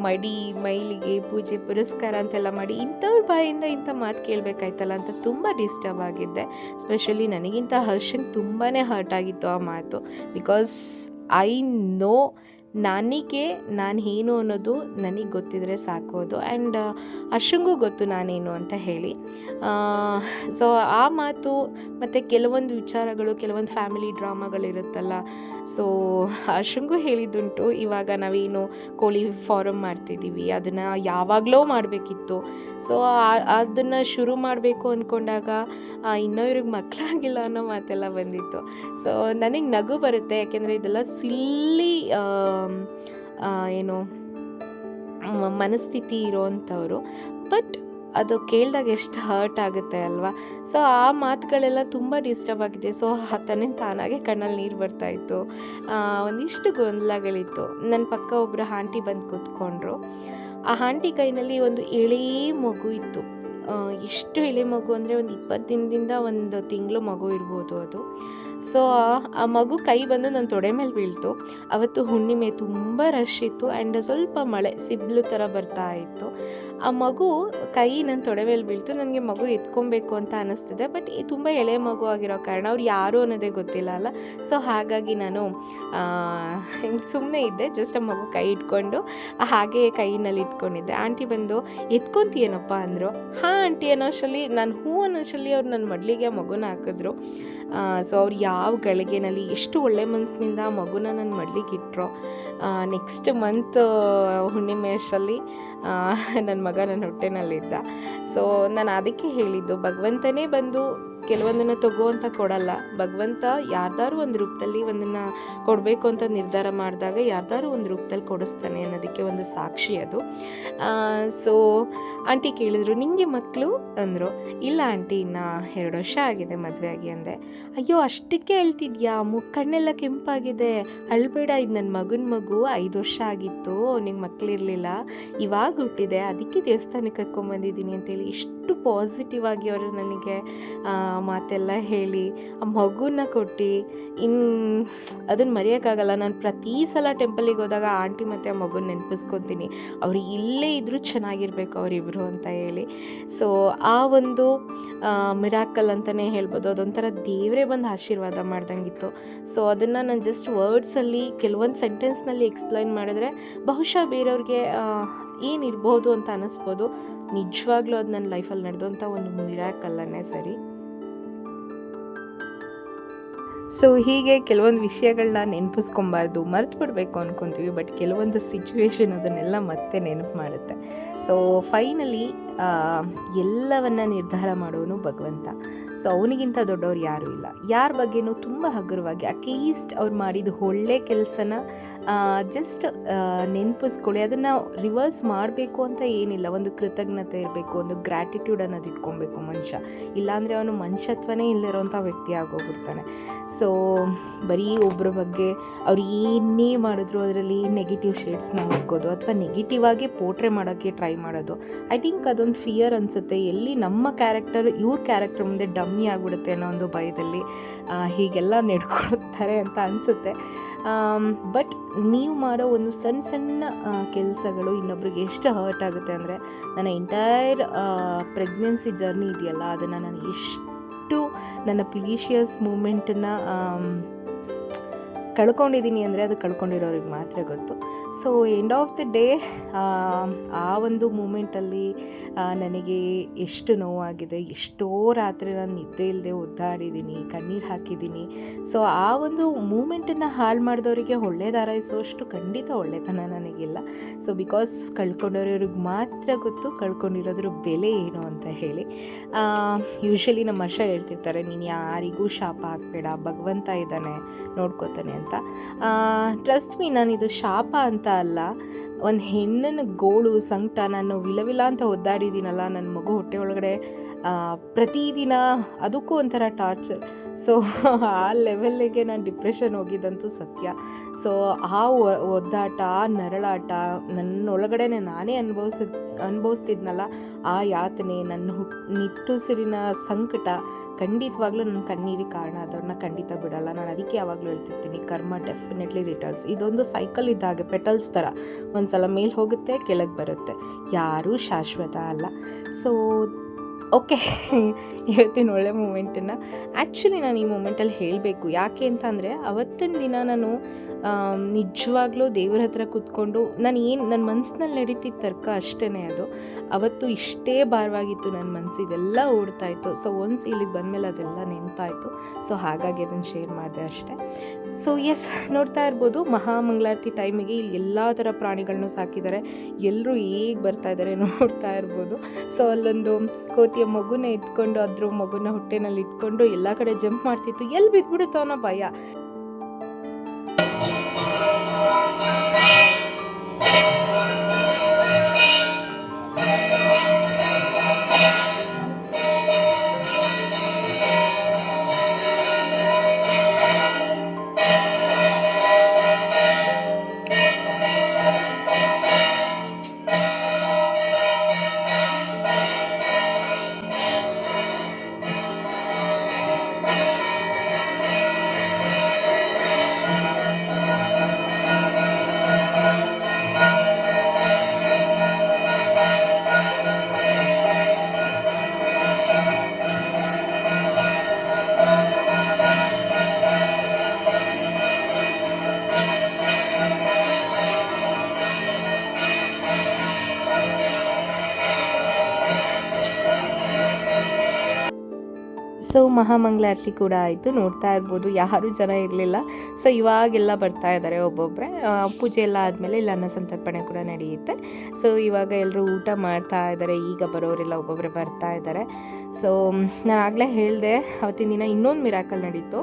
S1: ಮಡಿ, ಮೈಲಿಗೆ ಪೂಜೆ, ಪುರಸ್ಕಾರ ಅಂತೆಲ್ಲ ಮಾಡಿ ಇಂಥವ್ರ ಬಾಯಿಂದ ಇಂಥ ಮಾತು ಕೇಳಬೇಕಾಯ್ತಲ್ಲ ಅಂತ ತುಂಬ ಡಿಸ್ಟರ್ಬ್ ಆಗಿದ್ದೆ. ಸ್ಪೆಷಲಿ ನನಗಿಂತ ಹರ್ಷಂಗೆ ತುಂಬಾ ಹರ್ಟ್ ಆಗಿತ್ತು ಆ ಮಾತು. ಬಿಕಾಸ್ ಐ ನೋ ನನಗೆ ನಾನು ಏನು ಅನ್ನೋದು ನನಗೆ ಗೊತ್ತಿದ್ರೆ ಸಾಕೋದು ಆ್ಯಂಡ್ ಹರ್ಷಂಗೂ ಗೊತ್ತು ನಾನೇನು ಅಂತ ಹೇಳಿ. ಸೊ ಆ ಮಾತು ಮತ್ತು ಕೆಲವೊಂದು ವಿಚಾರಗಳು, ಕೆಲವೊಂದು ಫ್ಯಾಮಿಲಿ ಡ್ರಾಮಾಗಳಿರುತ್ತಲ್ಲ ಸೊ ಹರ್ಷಂಗೂ ಹೇಳಿದ್ದುಂಟು, ಇವಾಗ ನಾವೇನು ಕೋಳಿ ಫಾರಮ್ ಮಾಡ್ತಿದ್ದೀವಿ, ಅದನ್ನು ಯಾವಾಗಲೋ ಮಾಡಬೇಕಿತ್ತು. ಸೊ ಅದನ್ನು ಶುರು ಮಾಡಬೇಕು ಅಂದ್ಕೊಂಡಾಗ ಇನ್ನೂ ಇವ್ರಿಗೆ ಮಕ್ಕಳಾಗಿಲ್ಲ ಅನ್ನೋ ಮಾತೆಲ್ಲ ಬಂದಿತ್ತು. ಸೊ ನನಗೆ ನಗು ಬರುತ್ತೆ, ಯಾಕೆಂದರೆ ಇದೆಲ್ಲ ಸಿಲ್ಲಿ ಏನು ಮ- ಮನಸ್ಥಿತಿ ಇರೋವಂಥವ್ರು ಬಟ್ ಅದು ಕೇಳಿದಾಗ ಎಷ್ಟು ಹರ್ಟ್ ಆಗುತ್ತೆ ಅಲ್ವಾ? ಸೊ ಆ ಮಾತುಗಳೆಲ್ಲ ತುಂಬ ಡಿಸ್ಟರ್ಬ್ ಆಗಿದೆ. ಸೊ ತನ್ನಿಂದ ತಾನಾಗೆ ಕಣ್ಣಲ್ಲಿ ನೀರು ಬರ್ತಾಯಿತ್ತು ಒಂದಿಷ್ಟು ಗೊಂದಲಗಳಿತ್ತು. ನನ್ನ ಪಕ್ಕ ಒಬ್ಬರು ಆಂಟಿ ಬಂದು ಕೂತ್ಕೊಂಡ್ರು. ಆ ಆಂಟಿ ಕೈನಲ್ಲಿ ಒಂದು ಎಳೆ ಮಗು ಇತ್ತು. ಎಷ್ಟು ಎಳೆ ಮಗು ಅಂದರೆ ಒಂದು ಇಪ್ಪತ್ತು ದಿನದಿಂದ ಒಂದು ತಿಂಗಳು ಮಗು ಇರ್ಬೋದು ಅದು. ಸೊ ಆ ಮಗು ಕೈ ಬಂದು ನನ್ನ ತೊಡೆ ಮೇಲೆ ಬೀಳ್ತು. ಅವತ್ತು ಹುಣ್ಣಿಮೆ ತುಂಬ ರಶ್ ಇತ್ತು ಆ್ಯಂಡ್ ಸ್ವಲ್ಪ ಮಳೆ, ಸಿಬ್ಲು ಥರ ಬರ್ತಾ ಇತ್ತು. ಆ ಮಗು ಕೈ ನನ್ನ ತೊಡೆ ಮೇಲೆ ಬೀಳ್ತು. ನನಗೆ ಮಗು ಎತ್ಕೊಬೇಕು ಅಂತ ಅನ್ನಿಸ್ತಿದೆ ಬಟ್ ತುಂಬ ಎಳೆ ಮಗು ಆಗಿರೋ ಕಾರಣ ಅವ್ರು ಯಾರು ಅನ್ನೋದೇ ಗೊತ್ತಿಲ್ಲ ಅಲ್ಲ. ಸೊ ಹಾಗಾಗಿ ನಾನು ಸುಮ್ಮನೆ ಇದ್ದೆ ಜಸ್ಟ್ ಆ ಮಗು ಕೈ ಇಟ್ಕೊಂಡು ಹಾಗೆ ಕೈನಲ್ಲಿ ಇಟ್ಕೊಂಡಿದ್ದೆ. ಆಂಟಿ ಬಂದು, ಎತ್ಕೊಂತೀಯೇನಪ್ಪ? ಅಂದರು. ಹಾಂ ಆಂಟಿ ಅನ್ನೋಷ್ಟರಲ್ಲಿ ನಾನು ಹೂ ಅನ್ನೋಷ್ಟರಲ್ಲಿ ಅವ್ರು ನನ್ನ ಮಡ್ಲಿಗೆ ಮಗುನ ಹಾಕಿದ್ರು. ಸೊ ಅವ್ರು ಯಾವ ಗಳಿಗೆನಲ್ಲಿ ಎಷ್ಟು ಒಳ್ಳೆ ಮನಸ್ಸಿನಿಂದ ಆ ಮಗುನ ನನ್ನ ಮಡ್ಲಿಗೆ ಇಟ್ಟರು ನೆಕ್ಸ್ಟ್ ಮಂತ್ ಹುಣ್ಣಿಮೆ ನನ್ನ ಮಗ ನನ್ನ ಹೊಟ್ಟೆನಲ್ಲಿದ್ದ. ಸೊ ನಾನು ಅದಕ್ಕೆ ಹೇಳಿದ್ದು, ಭಗವಂತನೇ ಬಂದು ಕೆಲವೊಂದನ್ನು ತಗೋ ಅಂತ ಕೊಡಲ್ಲ. ಭಗವಂತ ಯಾರ್ದಾರು ಒಂದು ರೂಪದಲ್ಲಿ ಒಂದನ್ನು ಕೊಡಬೇಕು ಅಂತ ನಿರ್ಧಾರ ಮಾಡಿದಾಗ ಯಾರ್ದಾರು ಒಂದು ರೂಪದಲ್ಲಿ ಕೊಡಿಸ್ತಾನೆ ಅನ್ನೋದಕ್ಕೆ ಒಂದು ಸಾಕ್ಷಿ ಅದು. ಸೊ ಆಂಟಿ ಕೇಳಿದ್ರು ನಿಮಗೆ ಮಕ್ಕಳು ಅಂದರು, ಇಲ್ಲ ಆಂಟಿ, ಇನ್ನು ಎರಡು ವರ್ಷ ಆಗಿದೆ ಮದುವೆ ಆಗಿ, ಅಂದೆ. ಅಯ್ಯೋ, ಅಷ್ಟಕ್ಕೆ ಹೇಳ್ತಿದ್ಯಾ? ಕಣ್ಣೆಲ್ಲ ಕೆಂಪಾಗಿದೆ. ಅಳ್ಬೇಡ, ಇದು ನನ್ನ ಮಗನ ಮಗು, ಐದು ವರ್ಷ ಆಗಿತ್ತು ಅವನಿಗೆ ಮಕ್ಕಳಿರಲಿಲ್ಲ ಇವಾಗ ಹುಟ್ಟಿದೆ, ಅದಕ್ಕೆ ದೇವಸ್ಥಾನಕ್ಕೆ ಕರ್ಕೊಂಬಂದಿದ್ದೀನಿ, ಅಂತೇಳಿ ಇಷ್ಟು ಪಾಸಿಟಿವ್ ಆಗಿ ಅವರು ನನಗೆ ಮಾತೆಲ್ಲ ಹೇಳಿ, ಆ ಮಗುನ ಕೊಟ್ಟು ಇನ್ನು ಅದನ್ನು ಮರೆಯೋಕ್ಕಾಗಲ್ಲ. ನಾನು ಪ್ರತಿ ಸಲ ಟೆಂಪಲಿಗೆ ಹೋದಾಗ ಆಂಟಿ ಮತ್ತು ಆ ಮಗುನ ನೆನಪಿಸ್ಕೊತೀನಿ. ಅವರು ಇಲ್ಲೇ ಇದ್ದರೂ ಚೆನ್ನಾಗಿರ್ಬೇಕು ಅವರಿಬ್ಬರು ಅಂತ ಹೇಳಿ. ಸೊ ಆ ಒಂದು ಮಿರಾಕಲ್ ಅಂತಲೇ ಹೇಳ್ಬೋದು. ಅದೊಂಥರ ದೇವರೇ ಬಂದು ಆಶೀರ್ವಾದ ಮಾಡ್ದಂಗಿತ್ತು. ಸೊ ಅದನ್ನು ನಾನು ಜಸ್ಟ್ ವರ್ಡ್ಸಲ್ಲಿ ಕೆಲವೊಂದು ಸೆಂಟೆನ್ಸ್ನಲ್ಲಿ ಎಕ್ಸ್ಪ್ಲೈನ್ ಮಾಡಿದ್ರೆ ಬಹುಶಃ ಬೇರೆಯವ್ರಿಗೆ ಏನಿರ್ಬೋದು ಅಂತ ಅನ್ನಿಸ್ಬೋದು ನಿಜವಾಗ್ಲೂ ಅದು ನನ್ನ ಲೈಫಲ್ಲಿ ನಡೆದಂಥ ಒಂದು ಮಿರಾಕಲ್ಲನೇ ಸರಿ. ಸೊ ಹೀಗೆ ಕೆಲವೊಂದು ವಿಷಯಗಳನ್ನ ನೆನಪಿಸ್ಕೊಬಾರ್ದು ಮರ್ತು ಬಿಡಬೇಕು ಅನ್ಕೊತೀವಿ ಬಟ್ ಕೆಲವೊಂದು ಸಿಚುವೇಶನ್ ಅದನ್ನೆಲ್ಲ ಮತ್ತೆ ನೆನಪು ಮಾಡುತ್ತೆ. ಸೊ ಫೈನಲಿ ಎಲ್ಲವನ್ನ ನಿರ್ಧಾರ ಮಾಡೋನು ಭಗವಂತ. ಸೊ ಅವನಿಗಿಂತ ದೊಡ್ಡವ್ರು ಯಾರೂ ಇಲ್ಲ. ಯಾರ ಬಗ್ಗೆನೂ ತುಂಬ ಹಗುರವಾಗಿ ಅಟ್ಲೀಸ್ಟ್ ಅವ್ರು ಮಾಡಿದ ಒಳ್ಳೆ ಕೆಲಸನ ಜಸ್ಟ್ ನೆನಪಿಸ್ಕೊಳ್ಳಿ. ಅದನ್ನು ರಿವರ್ಸ್ ಮಾಡಬೇಕು ಅಂತ ಏನಿಲ್ಲ. ಒಂದು ಕೃತಜ್ಞತೆ ಇರಬೇಕು, ಒಂದು ಗ್ರ್ಯಾಟಿಟ್ಯೂಡ್ ಅನ್ನೋದು ಇಟ್ಕೊಬೇಕು ಮನುಷ್ಯ. ಇಲ್ಲಾಂದರೆ ಅವನು ಮನುಷ್ಯತ್ವನೇ ಇಲ್ಲದಿರೋಂಥ ವ್ಯಕ್ತಿ ಆಗೋಗ್ಬಿಡ್ತಾನೆ. ಸೊ ಬರೀ ಒಬ್ಬರ ಬಗ್ಗೆ ಅವ್ರು ಏನೇ ಮಾಡಿದ್ರು ಅದರಲ್ಲಿ ನೆಗೆಟಿವ್ ಶೇಡ್ಸ್ನ ಹುಡ್ಕೋದು, ಅಥವಾ ನೆಗೆಟಿವ್ ಆಗಿ ಪೋಟ್ರೆ ಮಾಡೋಕ್ಕೆ ಟ್ರೈ ಮಾಡೋದು. ಐ ಥಿಂಕ್ ಅದೊಂದು ಫಿಯರ್ ಅನಿಸುತ್ತೆ. ಎಲ್ಲಿ ನಮ್ಮ ಕ್ಯಾರೆಕ್ಟರ್ ಇವ್ರ ಕ್ಯಾರೆಕ್ಟರ್ ಮುಂದೆ ಡಮ್ಮಿ ಆಗಿಬಿಡುತ್ತೆ ಅನ್ನೋ ಒಂದು ಭಯದಲ್ಲಿ ಹೀಗೆಲ್ಲ ನೆಡ್ಕೊಳ್ತಾರೆ ಅಂತ ಅನಿಸುತ್ತೆ. ಬಟ್ ನೀವು ಮಾಡೋ ಒಂದು ಸಣ್ಣ ಸಣ್ಣ ಕೆಲಸಗಳು ಇನ್ನೊಬ್ರಿಗೆ ಎಷ್ಟು ಹರ್ಟ್ ಆಗುತ್ತೆ ಅಂದರೆ, ನನ್ನ ಎಂಟೈರ್ ಪ್ರೆಗ್ನೆನ್ಸಿ ಜರ್ನಿ ಇದೆಯಲ್ಲ, ಅದನ್ನು ನಾನು ಎಷ್ಟು ನನ್ನ ಪ್ರೀಷಿಯಸ್ ಮೂಮೆಂಟನ್ನು ಕಳ್ಕೊಂಡಿದ್ದೀನಿ ಅಂದರೆ ಅದು ಕಳ್ಕೊಂಡಿರೋರಿಗೆ ಮಾತ್ರ ಗೊತ್ತು. So end of the day ಆ ಒಂದು ಮೂಮೆಂಟಲ್ಲಿ ನನಗೆ ಎಷ್ಟು ನೋವಾಗಿದೆ, ಎಷ್ಟೋ ರಾತ್ರಿ ನಾನು ನಿದ್ದೆ ಇಲ್ಲದೆ ಒದ್ದಾಡಿದ್ದೀನಿ, ಕಣ್ಣೀರು ಹಾಕಿದ್ದೀನಿ. ಸೊ ಆ ಒಂದು ಮೂಮೆಂಟನ್ನು ಹಾಳು ಮಾಡಿದವರಿಗೆ ಒಳ್ಳೇದಾರೈಸುವಷ್ಟು ಖಂಡಿತ ಒಳ್ಳೆತನ ನನಗಿಲ್ಲ. ಸೊ ಬಿಕಾಸ್ ಕಳ್ಕೊಂಡಿರೋರಿಗೆ ಮಾತ್ರ ಗೊತ್ತು, ಕಳ್ಕೊಂಡಿರೋದ್ರ ಬೆಲೆ ಏನು ಅಂತ ಹೇಳಿ. ಯೂಶ್ವಲಿ ನಮ್ಮ ಅಷ್ಟ ಹೇಳ್ತಿರ್ತಾರೆ, ನೀನು ಯಾರಿಗೂ ಶಾಪ ಹಾಕಬೇಡ, ಭಗವಂತ ಇದ್ದಾನೆ, ನೋಡ್ಕೋತಾನೆ ಅಂತ. ಟ್ರಸ್ಟ್ ಮೀ ನಾನಿದು ಶಾಪ ಅಂತ ಅಲ್ಲ. ಒಂದು ಹೆಣ್ಣನ ಗೋಳು, ಸಂಕಟ, ನಾನು ವಿಲವಿಲ ಅಂತ ಒದ್ದಾಡಿದ್ದೀನಲ್ಲ ನನ್ನ ಮಗು ಹೊಟ್ಟೆ ಒಳಗಡೆ ಪ್ರತಿದಿನ ಅದಕ್ಕೂ ಒಂಥರ ಟಾರ್ಚರ್ ಸೊ ಆ ಲೆವೆಲ್ಲಿಗೆ ನಾನು ಡಿಪ್ರೆಷನ್ ಹೋಗಿದ್ದಂತೂ ಸತ್ಯ. ಸೊ ಆ ಒದ್ದಾಟ ಆ ನರಳಾಟ ನನ್ನೊಳಗಡೆ ನಾನೇ ಅನುಭವಿಸ ಅನುಭವಿಸ್ತಿದ್ನಲ್ಲ. ಆ ಯಾತನೆ ನನ್ನ ಹುಟ್, ನಿಟ್ಟುಸಿರಿನ ಸಂಕಟ ಖಂಡಿತವಾಗ್ಲೂ ನನ್ನ ಕಣ್ಣೀರಿಗೆ ಕಾರಣ ಅದನ್ನ ಖಂಡಿತ ಬಿಡಲ್ಲ. ನಾನು ಅದಕ್ಕೆ ಯಾವಾಗಲೂ ಹೇಳ್ತಿರ್ತೀನಿ, ಕರ್ಮ ಡೆಫಿನೆಟ್ಲಿ ರಿಟರ್ನ್ಸ್ ಇದೊಂದು ಸೈಕಲ್ ಇದ್ದಾಗೆ ಪೆಟಲ್ಸ್ ಥರ. ಒಂದು ಸಲ ಮೇಲೆ ಹೋಗುತ್ತೆ, ಕೆಳಗೆ ಬರುತ್ತೆ. ಯಾರೂ ಶಾಶ್ವತ ಅಲ್ಲ. ಸೊ ಓಕೆ ಇವತ್ತಿನ ಒಳ್ಳೆ ಮೂಮೆಂಟನ್ನು. ಆ್ಯಕ್ಚುಲಿ ನಾನು ಈ ಮೂಮೆಂಟಲ್ಲಿ ಹೇಳಬೇಕು. ಯಾಕೆ ಅಂತ ಅಂದರೆ, ಅವತ್ತಿನ ದಿನ ನಾನು ನಿಜವಾಗ್ಲೂ ದೇವ್ರ ಹತ್ರ ಕೂತ್ಕೊಂಡು, ನಾನು ಏನು ನನ್ನ ಮನಸ್ಸಿನಲ್ಲಿ ನಡೀತಿದ್ದ ತರ್ಕ ಅಷ್ಟೇ ಅದು. ಅವತ್ತು ಇಷ್ಟೇ ಭಾರವಾಗಿತ್ತು ನನ್ನ ಮನಸ್ಸು ಇದೆಲ್ಲ ಓಡ್ತಾ ಇತ್ತು. ಸೊ ಒನ್ಸ್ ಇಲ್ಲಿಗೆ ಬಂದಮೇಲೆ ಅದೆಲ್ಲ ನೆನಪಾಯಿತು. ಸೊ ಹಾಗಾಗಿ ಅದನ್ನು ಶೇರ್ ಮಾಡಿದೆ ಅಷ್ಟೇ. ಸೊ ಎಸ್ ನೋಡ್ತಾ ಇರ್ಬೋದು, ಮಹಾಮಂಗಳಾರತಿ ಟೈಮಿಗೆ ಇಲ್ಲಿ ಎಲ್ಲ ಥರ ಪ್ರಾಣಿಗಳನ್ನೂ ಸಾಕಿದ್ದಾರೆ ಎಲ್ಲರೂ ಹೇಗೆ ಬರ್ತಾ ಇದ್ದಾರೆ ನೋಡ್ತಾ ಇರ್ಬೋದು. ಸೊ ಅಲ್ಲೊಂದು ಕೋತಿಯ ಮಗುನ ಎತ್ಕೊಂಡು ಅದ್ರ ಮಗುನ ಹೊಟ್ಟೆನಲ್ಲಿ ಇಟ್ಕೊಂಡು ಎಲ್ಲ ಕಡೆ ಜಂಪ್ ಮಾಡ್ತಿತ್ತು. ಎಲ್ಲಿ ಬಿದ್ದುಬಿಡುತ್ತೋ ಭಯ. ಮಹಾಮಂಗಳಾರತಿ ಕೂಡ ಆಯಿತು. ನೋಡ್ತಾ ಇರ್ಬೋದು. ಯಾರೂ ಜನ ಇರಲಿಲ್ಲ. ಸೊ ಇವಾಗೆಲ್ಲ ಬರ್ತಾ ಇದ್ದಾರೆ ಒಬ್ಬೊಬ್ಬರೇ ಪೂಜೆ ಎಲ್ಲ ಆದಮೇಲೆ ಇಲ್ಲಿ ಅನ್ನ ಸಂತರ್ಪಣೆ ಕೂಡ ನಡೆಯುತ್ತೆ. ಸೊ ಇವಾಗ ಎಲ್ಲರೂ ಊಟ ಮಾಡ್ತಾ ಇದ್ದಾರೆ ಈಗ ಬರೋರೆಲ್ಲ ಒಬ್ಬೊಬ್ಬರೇ ಬರ್ತಾ ಇದ್ದಾರೆ ಸೊ ನಾನು ಆಗಲೇ ಹೇಳಿದೆ, ಅವತ್ತಿನ ದಿನ ಇನ್ನೊಂದು ಮಿರಾಕಲ್ ನಡೀತು.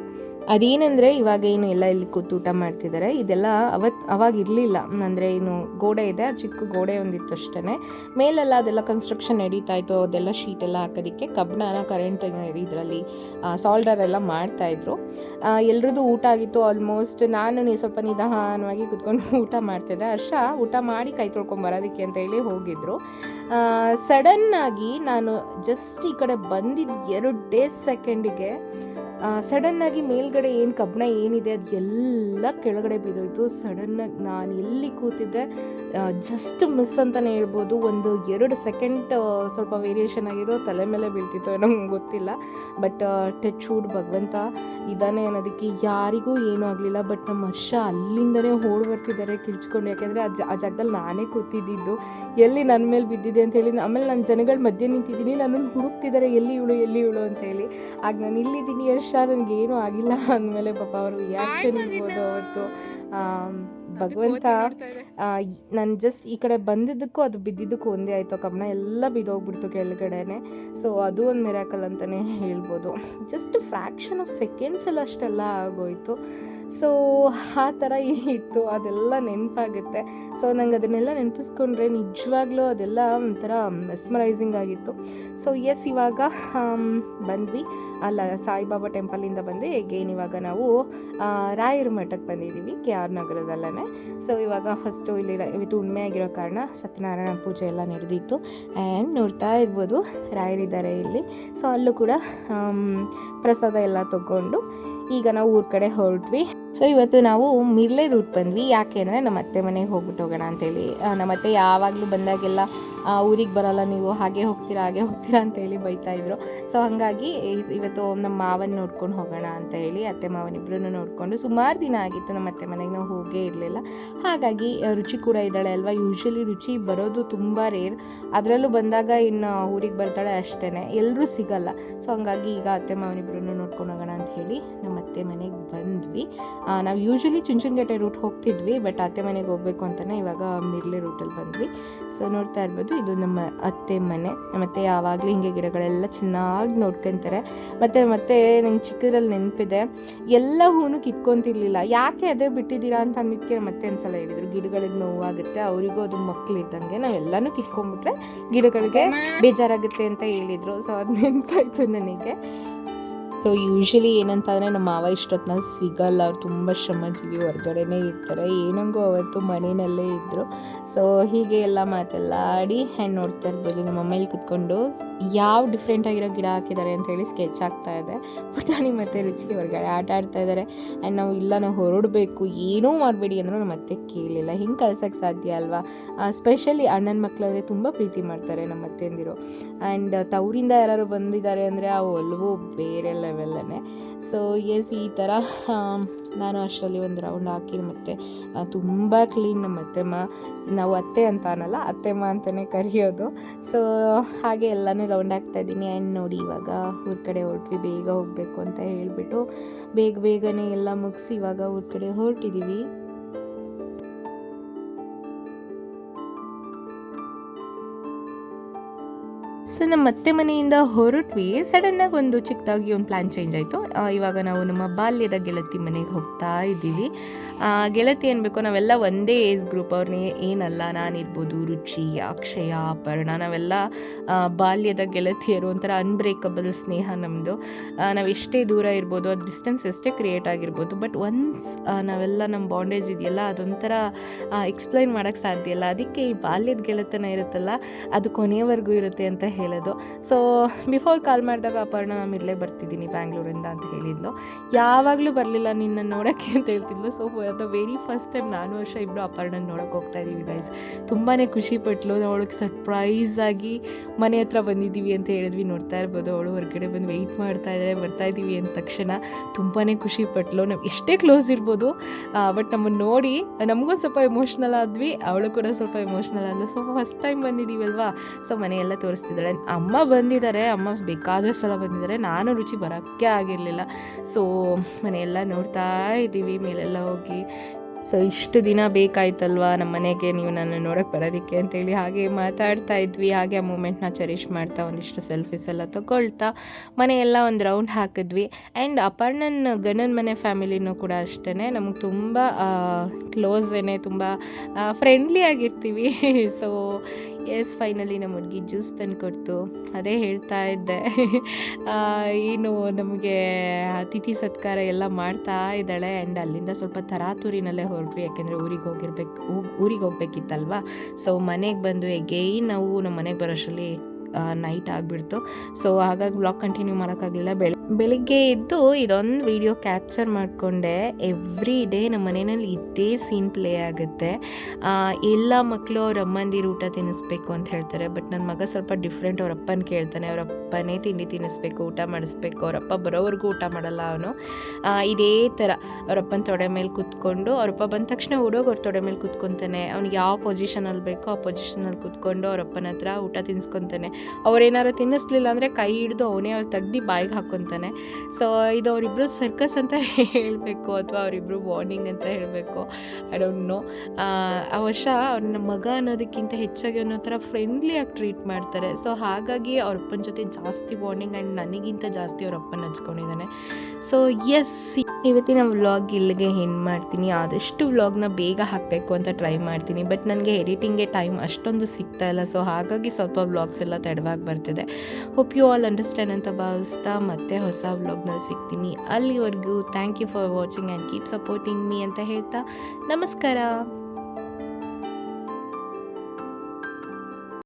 S1: ಅದೇನೆಂದರೆ ಇವಾಗ ಏನು ಎಲ್ಲ ಇಲ್ಲಿ ಕೂತು ಊಟ ಮಾಡ್ತಿದ್ದಾರೆ ಇದೆಲ್ಲ ಅವತ್ತು ಅವಾಗ ಇರಲಿಲ್ಲ. ಅಂದರೆ ಏನು ಗೋಡೆ ಇದೆ ಆ ಚಿಕ್ಕ ಗೋಡೆ ಒಂದಿತ್ತು ಅಷ್ಟೇ ಮೇಲೆಲ್ಲ ಅದೆಲ್ಲ ಕನ್ಸ್ಟ್ರಕ್ಷನ್ ನಡೀತಾ ಇತ್ತು, ಅದೆಲ್ಲ ಶೀಟ್ ಎಲ್ಲ ಹಾಕೋದಕ್ಕೆ ಕಬ್ಬಣನ ಕರೆಂಟ್ ಇದರಲ್ಲಿ ಸಾಲ್ಡರ್ ಎಲ್ಲ ಮಾಡ್ತಾಯಿದ್ರು ಎಲ್ರದ್ದು ಊಟ ಆಗಿತ್ತು ಆಲ್ಮೋಸ್ಟ್ ನಾನು ನೀ ಸ್ವಲ್ಪ ನಿಧಾನವಾಗಿ ಕುತ್ಕೊಂಡು ಊಟ ಮಾಡ್ತಿದ್ದೆ. ಹರ್ಷ ಊಟ ಮಾಡಿ ಕೈ ತೊಳ್ಕೊಂಡು ಬರೋದಕ್ಕೆ ಅಂತ ಹೇಳಿ ಹೋಗಿದ್ರು. ಸಡನ್ನಾಗಿ ನಾನು ಜಸ್ಟ್ ಈ ಕಡೆ ಬಂದಿದ್ದು ಎರಡು ಡೇಸ್ ಸೆಕೆಂಡಿಗೆ ಸಡನ್ನಾಗಿ ಮೇಲ್ಗಡೆ ಏನು ಕಬ್ಬಣ ಏನಿದೆ ಅದು ಎಲ್ಲ ಕೆಳಗಡೆ ಬಿದ್ದೋಯ್ತು. ಸಡನ್ನಾಗಿ ನಾನು ಎಲ್ಲಿ ಕೂತಿದ್ದೆ ಜಸ್ಟ್ ಮಿಸ್ ಅಂತಲೇ ಹೇಳ್ಬೋದು. ಒಂದು ಎರಡು ಸೆಕೆಂಡ್ ಸ್ವಲ್ಪ ವೇರಿಯೇಷನ್ ಆಗಿರೋ ತಲೆ ಮೇಲೆ ಬೀಳ್ತಿತ್ತು ಏನೋ ಗೊತ್ತಿಲ್ಲ. ಬಟ್ ಟಚ್ ವುಡ್ ಭಗವಂತ ಇದ್ದಾನೆ ಅನ್ನೋದಕ್ಕೆ ಯಾರಿಗೂ ಏನೂ ಆಗಲಿಲ್ಲ. ಬಟ್ ನಮ್ಮ ಹರ್ಷ ಅಲ್ಲಿಂದನೇ ಓಡ್ ಬರ್ತಿದ್ದಾರೆ ಕಿರ್ಚ್ಕೊಂಡು. ಯಾಕೆಂದರೆ ಆ ಜ, ಆ ಜಾಗದಲ್ಲಿ ನಾನೇ ಕೂತಿದ್ದಿದ್ದು ಎಲ್ಲಿ ನನ್ನ ಮೇಲೆ ಬಿದ್ದಿದೆ ಅಂತೇಳಿ ಆಮೇಲೆ ನನ್ನ ಜನಗಳ ಮಧ್ಯೆ ನಿಂತಿದ್ದೀನಿ. ನನ್ನನ್ನು ಹುಡುಕ್ತಿದ್ದಾರೆ, ಎಲ್ಲಿ ಇವಳು ಎಲ್ಲಿ ಇವಳು ಅಂತೇಳಿ ಆಗ ನಾನು ಇಲ್ಲಿದ್ದೀನಿ ಹರ್ಷ ನನಗೇನು ಆಗಿಲ್ಲ ಅಂದಮೇಲೆ ಪಾಪ ಅವರು ರಿಯಾಕ್ಷನ್ ಇರ್ಬೋದು ಅವತ್ತು. ಭಗವಂತ ನಾನು ಜಸ್ಟ್ ಈ ಕಡೆ ಬಂದಿದ್ದಕ್ಕೂ ಅದು ಬಿದ್ದಿದ್ದಕ್ಕೂ ಒಂದೇ ಆಯಿತು. ಕಮ್ಮನ ಎಲ್ಲ ಬಿದ್ದೋಗ್ಬಿಡ್ತು ಕೆಳಗಡೆನೆ. ಸೊ ಅದು ಒಂದು ಮಿರಾಕಲ್ ಅಂತಲೇ ಹೇಳ್ಬೋದು. ಜಸ್ಟ್ ಫ್ರ್ಯಾಕ್ಷನ್ ಆಫ್ ಸೆಕೆಂಡ್ಸಲ್ಲಿ ಅಷ್ಟೆಲ್ಲ ಆಗೋಯ್ತು. ಸೊ ಆ ಥರ ಇತ್ತು. ಅದೆಲ್ಲ ನೆನಪಾಗುತ್ತೆ. ಸೊ ನಂಗೆ ಅದನ್ನೆಲ್ಲ ನೆನಪಿಸ್ಕೊಂಡ್ರೆ ನಿಜವಾಗ್ಲೂ ಅದೆಲ್ಲ ಒಂಥರ ಮೆಸ್ಮರೈಸಿಂಗ್ ಆಗಿತ್ತು. ಸೊ ಎಸ್ ಇವಾಗ ಬಂದ್ವಿ. ಅಲ್ಲ ಸಾಯಿಬಾಬಾ ಟೆಂಪಲಿಂದ ಬಂದು ಎಗೇನ್ ಇವಾಗ ನಾವು ರಾಯರ ಮಠಕ್ಕೆ ಬಂದಿದ್ದೀವಿ. ಕೆ ಆರ್ ನಗರದಲ್ಲೇ ಸೊ ಇವಾಗ ಫಸ್ಟು ಇಲ್ಲಿ ಇವತ್ತು ಉಣ್ಮೆ ಆಗಿರೋ ಕಾರಣ ಸತ್ಯನಾರಾಯಣ ಪೂಜೆ ಎಲ್ಲ ನಡೆದಿತ್ತು. ಆ್ಯಂಡ್ ನೋಡ್ತಾ ಇರ್ಬೋದು ರಾಯರಿದ್ದಾರೆ ಇಲ್ಲಿ. ಸೊ ಅಲ್ಲೂ ಕೂಡ ಪ್ರಸಾದ ಎಲ್ಲ ತಗೊಂಡು ಈಗ ನಾವು ಊರ ಕಡೆ ಹೊರಟ್ವಿ. ಸೊ ಇವತ್ತು ನಾವು ಮಿರ್ಲೆ ರೂಟ್ ಬಂದ್ವಿ. ಯಾಕೆ ಅಂದರೆ ನಮ್ಮ ಅತ್ತೆ ಮನೆಗೆ ಹೋಗ್ಬಿಟ್ಟು ಹೋಗೋಣ ಅಂತೇಳಿ. ನಮ್ಮ ಅತ್ತೆ ಯಾವಾಗಲೂ ಬಂದಾಗೆಲ್ಲ ಊರಿಗೆ ಬರಲ್ಲ, ನೀವು ಹಾಗೆ ಹೋಗ್ತೀರಾ ಹಾಗೆ ಹೋಗ್ತೀರಾ ಅಂತೇಳಿ ಬೈತಾ ಇದ್ರು. ಸೊ ಹಾಗಾಗಿ ಇವತ್ತು ನಮ್ಮ ಮಾವನ ನೋಡ್ಕೊಂಡು ಹೋಗೋಣ ಅಂತ ಹೇಳಿ, ಅತ್ತೆ ಮಾವನಿಬ್ರು ನೋಡಿಕೊಂಡು ಸುಮಾರು ದಿನ ಆಗಿತ್ತು ನಮ್ಮ ಅತ್ತೆ ಮನೆಗೆ, ನಾವು ಹೋಗೇ ಇರಲಿಲ್ಲ. ಹಾಗಾಗಿ ರುಚಿ ಕೂಡ ಇದ್ದಾಳೆ ಅಲ್ವಾ? ಯೂಶ್ವಲಿ ರುಚಿ ಬರೋದು ತುಂಬ ರೇರ್ ಅದರಲ್ಲೂ ಬಂದಾಗ ಇನ್ನು ಊರಿಗೆ ಬರ್ತಾಳೆ ಅಷ್ಟೇ ಎಲ್ಲರೂ ಸಿಗಲ್ಲ. ಸೊ ಹಂಗಾಗಿ ಈಗ ಅತ್ತೆ ಮಾವನಿಬ್ರು ನೋಡ್ಕೊಂಡು ಹೋಗೋಣ ಅಂತ ಹೇಳಿ ನಮ್ಮ ಅತ್ತೆ ಮನೆಗೆ ಬಂದ್ವಿ. ನಾವು ಯೂಶ್ವಲಿ ಚುಂಚನಗಟ್ಟೆ ರೂಟ್ ಹೋಗ್ತಿದ್ವಿ ಬಟ್ ಅತ್ತೆ ಮನೆಗೆ ಹೋಗಬೇಕು ಅಂತಲೇ ಇವಾಗ ಮಿರ್ಲೆ ರೂಟಲ್ಲಿ ಬಂದ್ವಿ. ಸೊ ನೋಡ್ತಾ ಇರ್ಬೋದು ಇದು ನಮ್ಮ ಅತ್ತೆ ಮನೆ. ಮತ್ತು ಯಾವಾಗಲೂ ಹಿಂಗೆ ಗಿಡಗಳೆಲ್ಲ ಚೆನ್ನಾಗಿ ನೋಡ್ಕೊತಾರೆ. ಮತ್ತು ಮತ್ತೆ ನಂಗೆ ಚಿಕ್ಕದ್ರಲ್ಲಿ ನೆನಪಿದೆ ಎಲ್ಲ ಹೂನು ಕಿತ್ಕೊತಿರ್ಲಿಲ್ಲ. ಯಾಕೆ ಅದೇ ಬಿಟ್ಟಿದ್ದೀರಾ ಅಂತ ಅಂದಿದ್ದಕ್ಕೆ ಮತ್ತೆ ಒಂದ್ಸಲ ಹೇಳಿದರು. ಗಿಡಗಳಿಗೆ ನೋವಾಗುತ್ತೆ ಅವರಿಗೂ ಅದು ಮಕ್ಕಳಿದ್ದಂಗೆ ನಾವೆಲ್ಲನೂ ಕಿತ್ಕೊಂಡ್ಬಿಟ್ರೆ ಗಿಡಗಳಿಗೆ ಬೇಜಾರಾಗುತ್ತೆ ಅಂತ ಹೇಳಿದರು. ಸೊ ಅದು ನೆನಪಾಯಿತು ನನಗೆ. ಸೊ ಯೂಶ್ವಲಿ ಏನಂತಂದರೆ ನಮ್ಮ ಮಾವ ಇಷ್ಟೊತ್ತಿನಲ್ಲಿ ಸಿಗಲ್ಲ. ಅವ್ರು ತುಂಬ ಶ್ರಮಜೀವಿ, ಹೊರ್ಗಡೆನೇ ಇರ್ತಾರೆ. ಏನಂಗೋ ಅವತ್ತು ಮನೆಯಲ್ಲೇ ಇದ್ದರು ಸೊ ಹೀಗೆ ಎಲ್ಲ ಮಾತೆಲ್ಲ ಆಡಿ ಹ್ಯಾಂಡ್ ನೋಡ್ತಾ ಇರ್ಬೋದು. ನಮ್ಮ ಮನೇಲಿ ಕುತ್ಕೊಂಡು ಯಾವ ಡಿಫ್ರೆಂಟ್ ಆಗಿರೋ ಗಿಡ ಹಾಕಿದ್ದಾರೆ ಅಂತ ಹೇಳಿ ಸ್ಕೆಚ್ ಆಗ್ತಾ ಇದೆ. ಪುಟಾಣಿ ಮತ್ತು ರುಚಿಗೆ ಹೊರಗಡೆ ಆಟ ಆಡ್ತಾ ಇದ್ದಾರೆ. ಆ್ಯಂಡ್ ನಾವು ಇಲ್ಲ, ನಾವು ಹೊರಡಬೇಕು. ಏನೂ ಮಾಡಬೇಡಿ ಅಂದರೂ ನಮ್ಮ ಅತ್ತೆ ಕೇಳಲಿಲ್ಲ ಹಿಂಗೆ ಕಳ್ಸೋಕ್ಕೆ ಸಾಧ್ಯ ಅಲ್ವಾ? ಸ್ಪೆಷಲಿ ಅಣ್ಣನ ಮಕ್ಕಳಂದರೆ ತುಂಬ ಪ್ರೀತಿ ಮಾಡ್ತಾರೆ ನಮ್ಮ ಮತ್ತೆಂದಿರು ಆ್ಯಂಡ್ ತವರಿಂದ ಯಾರು ಬಂದಿದ್ದಾರೆ ಅಂದರೆ ಆ ಒಲವು ಬೇರೆ ಲೆವೆಲ್ಲೇ ಸೊ ಎಸ್ ಈ ಥರ ನಾನು ಅಷ್ಟರಲ್ಲಿ ಒಂದು ರೌಂಡ್ ಹಾಕಿ ಮತ್ತು ತುಂಬ ಕ್ಲೀನ್ ನಮ್ಮ ಅತ್ತೆಮ್ಮ ನಾವು ಅತ್ತೆ ಅಂತ ಅನ್ನಲ್ಲ ಅತ್ತೆಮ್ಮ ಅಂತಲೇ ಕರೆಯೋದು. ಸೊ ಹಾಗೆ ಎಲ್ಲನೂ ರೌಂಡ್ ಆಗ್ತಾ ಇದ್ದೀನಿ. ಆ್ಯಂಡ್ ನೋಡಿ ಇವಾಗ ಊರ ಕಡೆ ಹೊರಟ್ವಿ, ಬೇಗ ಹೋಗಬೇಕು ಅಂತ ಹೇಳಿಬಿಟ್ಟು, ಬೇಗ ಬೇಗನೆ ಎಲ್ಲ ಮುಗಿಸಿ ಇವಾಗ ಊರ ಕಡೆ ಹೊರಟಿದ್ದೀವಿ ಸೊ ನಮ್ಮ ಅತ್ತೆ ಮನೆಯಿಂದ ಹೊರಟ್ವಿ. ಸಡನ್ನಾಗಿ ಒಂದು ಚಿಕ್ಕದಾಗಿ ಒಂದು ಪ್ಲ್ಯಾನ್ ಚೇಂಜ್ ಆಯಿತು. ಇವಾಗ ನಾವು ನಮ್ಮ ಬಾಲ್ಯದ ಗೆಳತಿ ಮನೆಗೆ ಹೋಗ್ತಾ ಇದ್ದೀವಿ. ಗೆಳತಿ ಅನ್ಬೇಕು, ನಾವೆಲ್ಲ ಒಂದೇ ಏಜ್ ಗ್ರೂಪ್ ಅವ್ರನ್ನೇ ಏನಲ್ಲ, ನಾನಿರ್ಬೋದು ರುಚಿ, ಅಕ್ಷಯ, ಅಪರ್ಣ, ನಾವೆಲ್ಲ ಬಾಲ್ಯದ ಗೆಳತಿಯರು ಒಂಥರ ಅನ್ಬ್ರೇಕಬಲ್ ಸ್ನೇಹ ನಮ್ಮದು ನಾವು ಎಷ್ಟೇ ದೂರ ಇರ್ಬೋದು, ಅದು ಡಿಸ್ಟೆನ್ಸ್ ಎಷ್ಟೇ ಕ್ರಿಯೇಟ್ ಆಗಿರ್ಬೋದು ಬಟ್ ಒನ್ಸ್ ನಾವೆಲ್ಲ ನಮ್ಮ ಬಾಂಡೇಜ್ ಇದೆಯಲ್ಲ, ಅದೊಂಥರ ಎಕ್ಸ್ಪ್ಲೈನ್ ಮಾಡೋಕ್ಕೆ ಸಾಧ್ಯ ಇಲ್ಲ. ಅದಕ್ಕೆ ಈ ಬಾಲ್ಯದ ಗೆಳೆತನ ಇರುತ್ತಲ್ಲ, ಅದು ಕೊನೆಯವರೆಗೂ ಇರುತ್ತೆ ಅಂತ ಹೇಳೋದು. ಸೊ ಬಿಫೋರ್ ಕಾಲ್ ಮಾಡಿದಾಗ ಅಪರ್ಣ ನಾನು ಇಲ್ಲೇ ಬರ್ತಿದ್ದೀನಿ ಬ್ಯಾಂಗ್ಳೂರಿಂದ ಅಂತ ಹೇಳಿದ್ಲು. ಯಾವಾಗಲೂ ಬರಲಿಲ್ಲ ನಿನ್ನ ನೋಡೋಕ್ಕೆ ಅಂತ ಹೇಳ್ತಿದ್ಲು. So the very first time ನಾನು ವರ್ಷ ಇಬ್ಬರು ಅಪರ್ಣನ ನೋಡೋಕೆ ಹೋಗ್ತಾ ಇದ್ದೀವಿ ಗೈಸ್ ತುಂಬಾ ಖುಷಿ ಪಟ್ಲು. ಅವಳಿಗೆ ಸರ್ಪ್ರೈಸ್ ಆಗಿ ಮನೆ ಹತ್ರ ಬಂದಿದ್ದೀವಿ ಅಂತ ಹೇಳಿದ್ವಿ. ನೋಡ್ತಾ ಇರ್ಬೋದು ಅವಳು ಹೊರಗಡೆ ಬಂದು ವೆಯ್ಟ್ ಮಾಡ್ತಾ ಇದ್ದಾರೆ ಬರ್ತಾ ಇದ್ದೀವಿ ಅಂದ ತಕ್ಷಣ. ತುಂಬಾ ಖುಷಿ ಪಟ್ಲು. ನಾವು ಎಷ್ಟೇ ಕ್ಲೋಸ್ ಇರ್ಬೋದು ಬಟ್ ನಮ್ಮನ್ನು ನೋಡಿ ನಮಗೂ ಸ್ವಲ್ಪ ಎಮೋಷ್ನಲ್ ಆದ್ವಿ, ಅವಳು ಕೂಡ ಸ್ವಲ್ಪ ಎಮೋಷ್ನಲ್ ಆದ್ಲು. ಸೊ ಫಸ್ಟ್ ಟೈಮ್ ಬಂದಿದ್ದೀವಲ್ವಾ? ಸೊ ಮನೆಯೆಲ್ಲ ತೋರಿಸ್ತಿದ್ದಾಳೆ. ಅಮ್ಮ ಬಂದಿದ್ದಾರೆ, ಅಮ್ಮ ಬೇಕಾದಷ್ಟು ಸಲ ಬಂದಿದ್ದಾರೆ, ನಾನು ರುಚಿ ಬರೋಕ್ಕೆ ಆಗಿರಲಿಲ್ಲ. ಸೊ ಮನೆಯೆಲ್ಲ ನೋಡ್ತಾ ಇದ್ದೀವಿ, ಮೇಲೆಲ್ಲ ಹೋಗಿ. ಸೊ ಇಷ್ಟು ದಿನ ಬೇಕಾಯ್ತಲ್ವಾ ನಮ್ಮ ಮನೆಗೆ? ನೀವು ನನ್ನ ನೋಡೋಕ್ಕೆ ಬರೋದಕ್ಕೆ ಅಂತೇಳಿ ಹಾಗೆ ಮಾತಾಡ್ತಾ ಇದ್ವಿ. ಹಾಗೆ ಆ ಮೂಮೆಂಟ್ನ ಚೆರಿಷ್ ಮಾಡ್ತಾ ಒಂದಿಷ್ಟು ಸೆಲ್ಫೀಸ್ ಎಲ್ಲ ತಗೊಳ್ತಾ ಮನೆಯೆಲ್ಲ ಒಂದು ರೌಂಡ್ ಹಾಕಿದ್ವಿ. ಆ್ಯಂಡ್ ಅಪರ್ಣನ್ ಗಂಡನ ಮನೆ ಫ್ಯಾಮಿಲಿನೂ ಕೂಡ ಅಷ್ಟೇ ನಮಗೆ ತುಂಬ ಕ್ಲೋಸೇನೆ ತುಂಬ ಫ್ರೆಂಡ್ಲಿ ಆಗಿರ್ತೀವಿ. ಸೊ ಎಸ್ ಫೈನಲಿ ನಮ್ಮ ಹುಡುಗಿ ಜ್ಯೂಸ್ ತಂದು ಕೊಡ್ತು ಅದೇ ಹೇಳ್ತಾ ಇದ್ದೆ. ಏನು ನಮಗೆ ಅತಿಥಿ ಸತ್ಕಾರ ಎಲ್ಲ ಮಾಡ್ತಾ ಇದ್ದಾಳೆ ಆ್ಯಂಡ್ ಅಲ್ಲಿಂದ ಸ್ವಲ್ಪ ತರಾತುರಿನಲ್ಲೇ ಹೊರಟ್ವಿ. ಯಾಕೆಂದರೆ ಊರಿಗೆ ಹೋಗಿರ್ಬೇಕು ಊರಿಗೆ ಹೋಗ್ಬೇಕಿತ್ತಲ್ವಾ? ಸೊ ಮನೆಗೆ ಬಂದು ಎಗೈನ್ ನಾವು ನಮ್ಮ ಮನೆಗೆ ಬರೋಷ್ಟರಲ್ಲಿ ನೈಟ್ ಆಗಿಬಿಡ್ತು. ಸೊ ಹಾಗಾಗಿ ಬ್ಲಾಗ್ ಕಂಟಿನ್ಯೂ ಮಾಡೋಕ್ಕಾಗಲಿಲ್ಲ. ಬೆಳ ಬೆಳಿಗ್ಗೆ ಎದ್ದು ಇದೊಂದು ವಿಡಿಯೋ ಕ್ಯಾಪ್ಚರ್ ಮಾಡಿಕೊಂಡೆ. ಎವ್ರಿ ಡೇ ನಮ್ಮ ಮನೆಯಲ್ಲಿ ಇದೇ ಸೀನ್ ಪ್ಲೇ ಆಗುತ್ತೆ. ಎಲ್ಲ ಮಕ್ಕಳು ಅವ್ರ ಅಮ್ಮಂದಿರು ಊಟ ತಿನ್ನಿಸ್ಬೇಕು ಅಂತ ಹೇಳ್ತಾರೆ. ಬಟ್ ನನ್ನ ಮಗ ಸ್ವಲ್ಪ ಡಿಫ್ರೆಂಟ್ ಅವ್ರ ಅಪ್ಪನ ಕೇಳ್ತಾನೆ. ಅವ್ರ ಅಪ್ಪನೇ ತಿಂಡಿ ತಿನ್ನಿಸ್ಬೇಕು, ಊಟ ಮಾಡಿಸ್ಬೇಕು. ಅವರಪ್ಪ ಬರೋವರೆಗೂ ಊಟ ಮಾಡಲ್ಲ ಅವನು. ಇದೇ ಥರ. ಅವರಪ್ಪನ ತೊಡೆ ಮೇಲೆ ಕೂತ್ಕೊಂಡು ಅವರಪ್ಪ ಬಂದ ತಕ್ಷಣ ಹುಡುಗ ಅವ್ರ ತೊಡೆ ಮೇಲೆ ಕೂತ್ಕೊತಾನೆ. ಅವ್ನಿಗೆ ಯಾವ ಪೊಸಿಷನಲ್ಲಿ ಬೇಕೋ ಆ ಪೊಸಿಷನಲ್ಲಿ ಕೂತ್ಕೊಂಡು ಅವರಪ್ಪನ ಹತ್ರ ಊಟ ತಿನ್ನಿಸ್ಕೊತಾನೆ ಅವ್ರೇನಾರು ತಿನ್ನಿಸ್ಲಿಲ್ಲ ಅಂದರೆ ಕೈ ಹಿಡಿದು ಅವನೇ ಅವ್ರು ತೆಗ್ದು ಬಾಯಿಗೆ ಹಾಕ್ಕೊತಾನೆ ಸೊ ಇದು ಅವರಿಬ್ಬರು ಸರ್ಕಸ್ ಅಂತ ಹೇಳಬೇಕು ಅಥವಾ ಅವರಿಬ್ಬರು ವಾರ್ನಿಂಗ್ ಅಂತ ಹೇಳಬೇಕು? ಐ ಡೋಂಟ್ ನೋ ಆ ವರ್ಷ ಅವ್ರನ್ನ ಮಗ ಅನ್ನೋದಕ್ಕಿಂತ ಹೆಚ್ಚಾಗಿ ಅನ್ನೋ ಥರ ಫ್ರೆಂಡ್ಲಿಯಾಗಿ ಟ್ರೀಟ್ ಮಾಡ್ತಾರೆ. ಸೊ ಹಾಗಾಗಿ ಅವ್ರ ಅಪ್ಪನ ಜೊತೆ ಜಾಸ್ತಿ ವಾರ್ನಿಂಗ್ ಆ್ಯಂಡ್ ನನಗಿಂತ ಜಾಸ್ತಿ ಅವ್ರ ಅಪ್ಪನ ಹಚ್ಕೊಂಡಿದ್ದಾನೆ. ಸೊ ಎಸ್ ಇವತ್ತಿನ ವ್ಲಾಗ್ ಇಲ್ಲಿಗೆ ಹೆಣ್ಣು ಮಾಡ್ತೀನಿ. ಆದಷ್ಟು ವ್ಲಾಗ್ನ ಬೇಗ ಹಾಕಬೇಕು ಅಂತ ಟ್ರೈ ಮಾಡ್ತೀನಿ. ಬಟ್ ನನಗೆ ಎಡಿಟಿಂಗ್ಗೆ ಟೈಮ್ ಅಷ್ಟೊಂದು ಸಿಗ್ತಾ ಇಲ್ಲ. ಸೊ ಹಾಗಾಗಿ ಸ್ವಲ್ಪ ವ್ಲಾಗ್ಸ್ ಎಲ್ಲ ತಡವಾಗಿ ಬರ್ತಿದೆ. ಹೋಪ್ ಯು ಆಲ್ ಅಂಡರ್ಸ್ಟ್ಯಾಂಡ್ ಅಂತ ಭಾವಿಸ್ತಾ ಮತ್ತೆ ಹೊಸ ವ್ಲಾಗ್ನಲ್ಲಿ ಸಿಗ್ತೀನಿ. ಅಲ್ಲಿವರೆಗೂ thank you for watching and keep supporting me ಅಂತ ಹೇಳ್ತಾ ನಮಸ್ಕಾರ.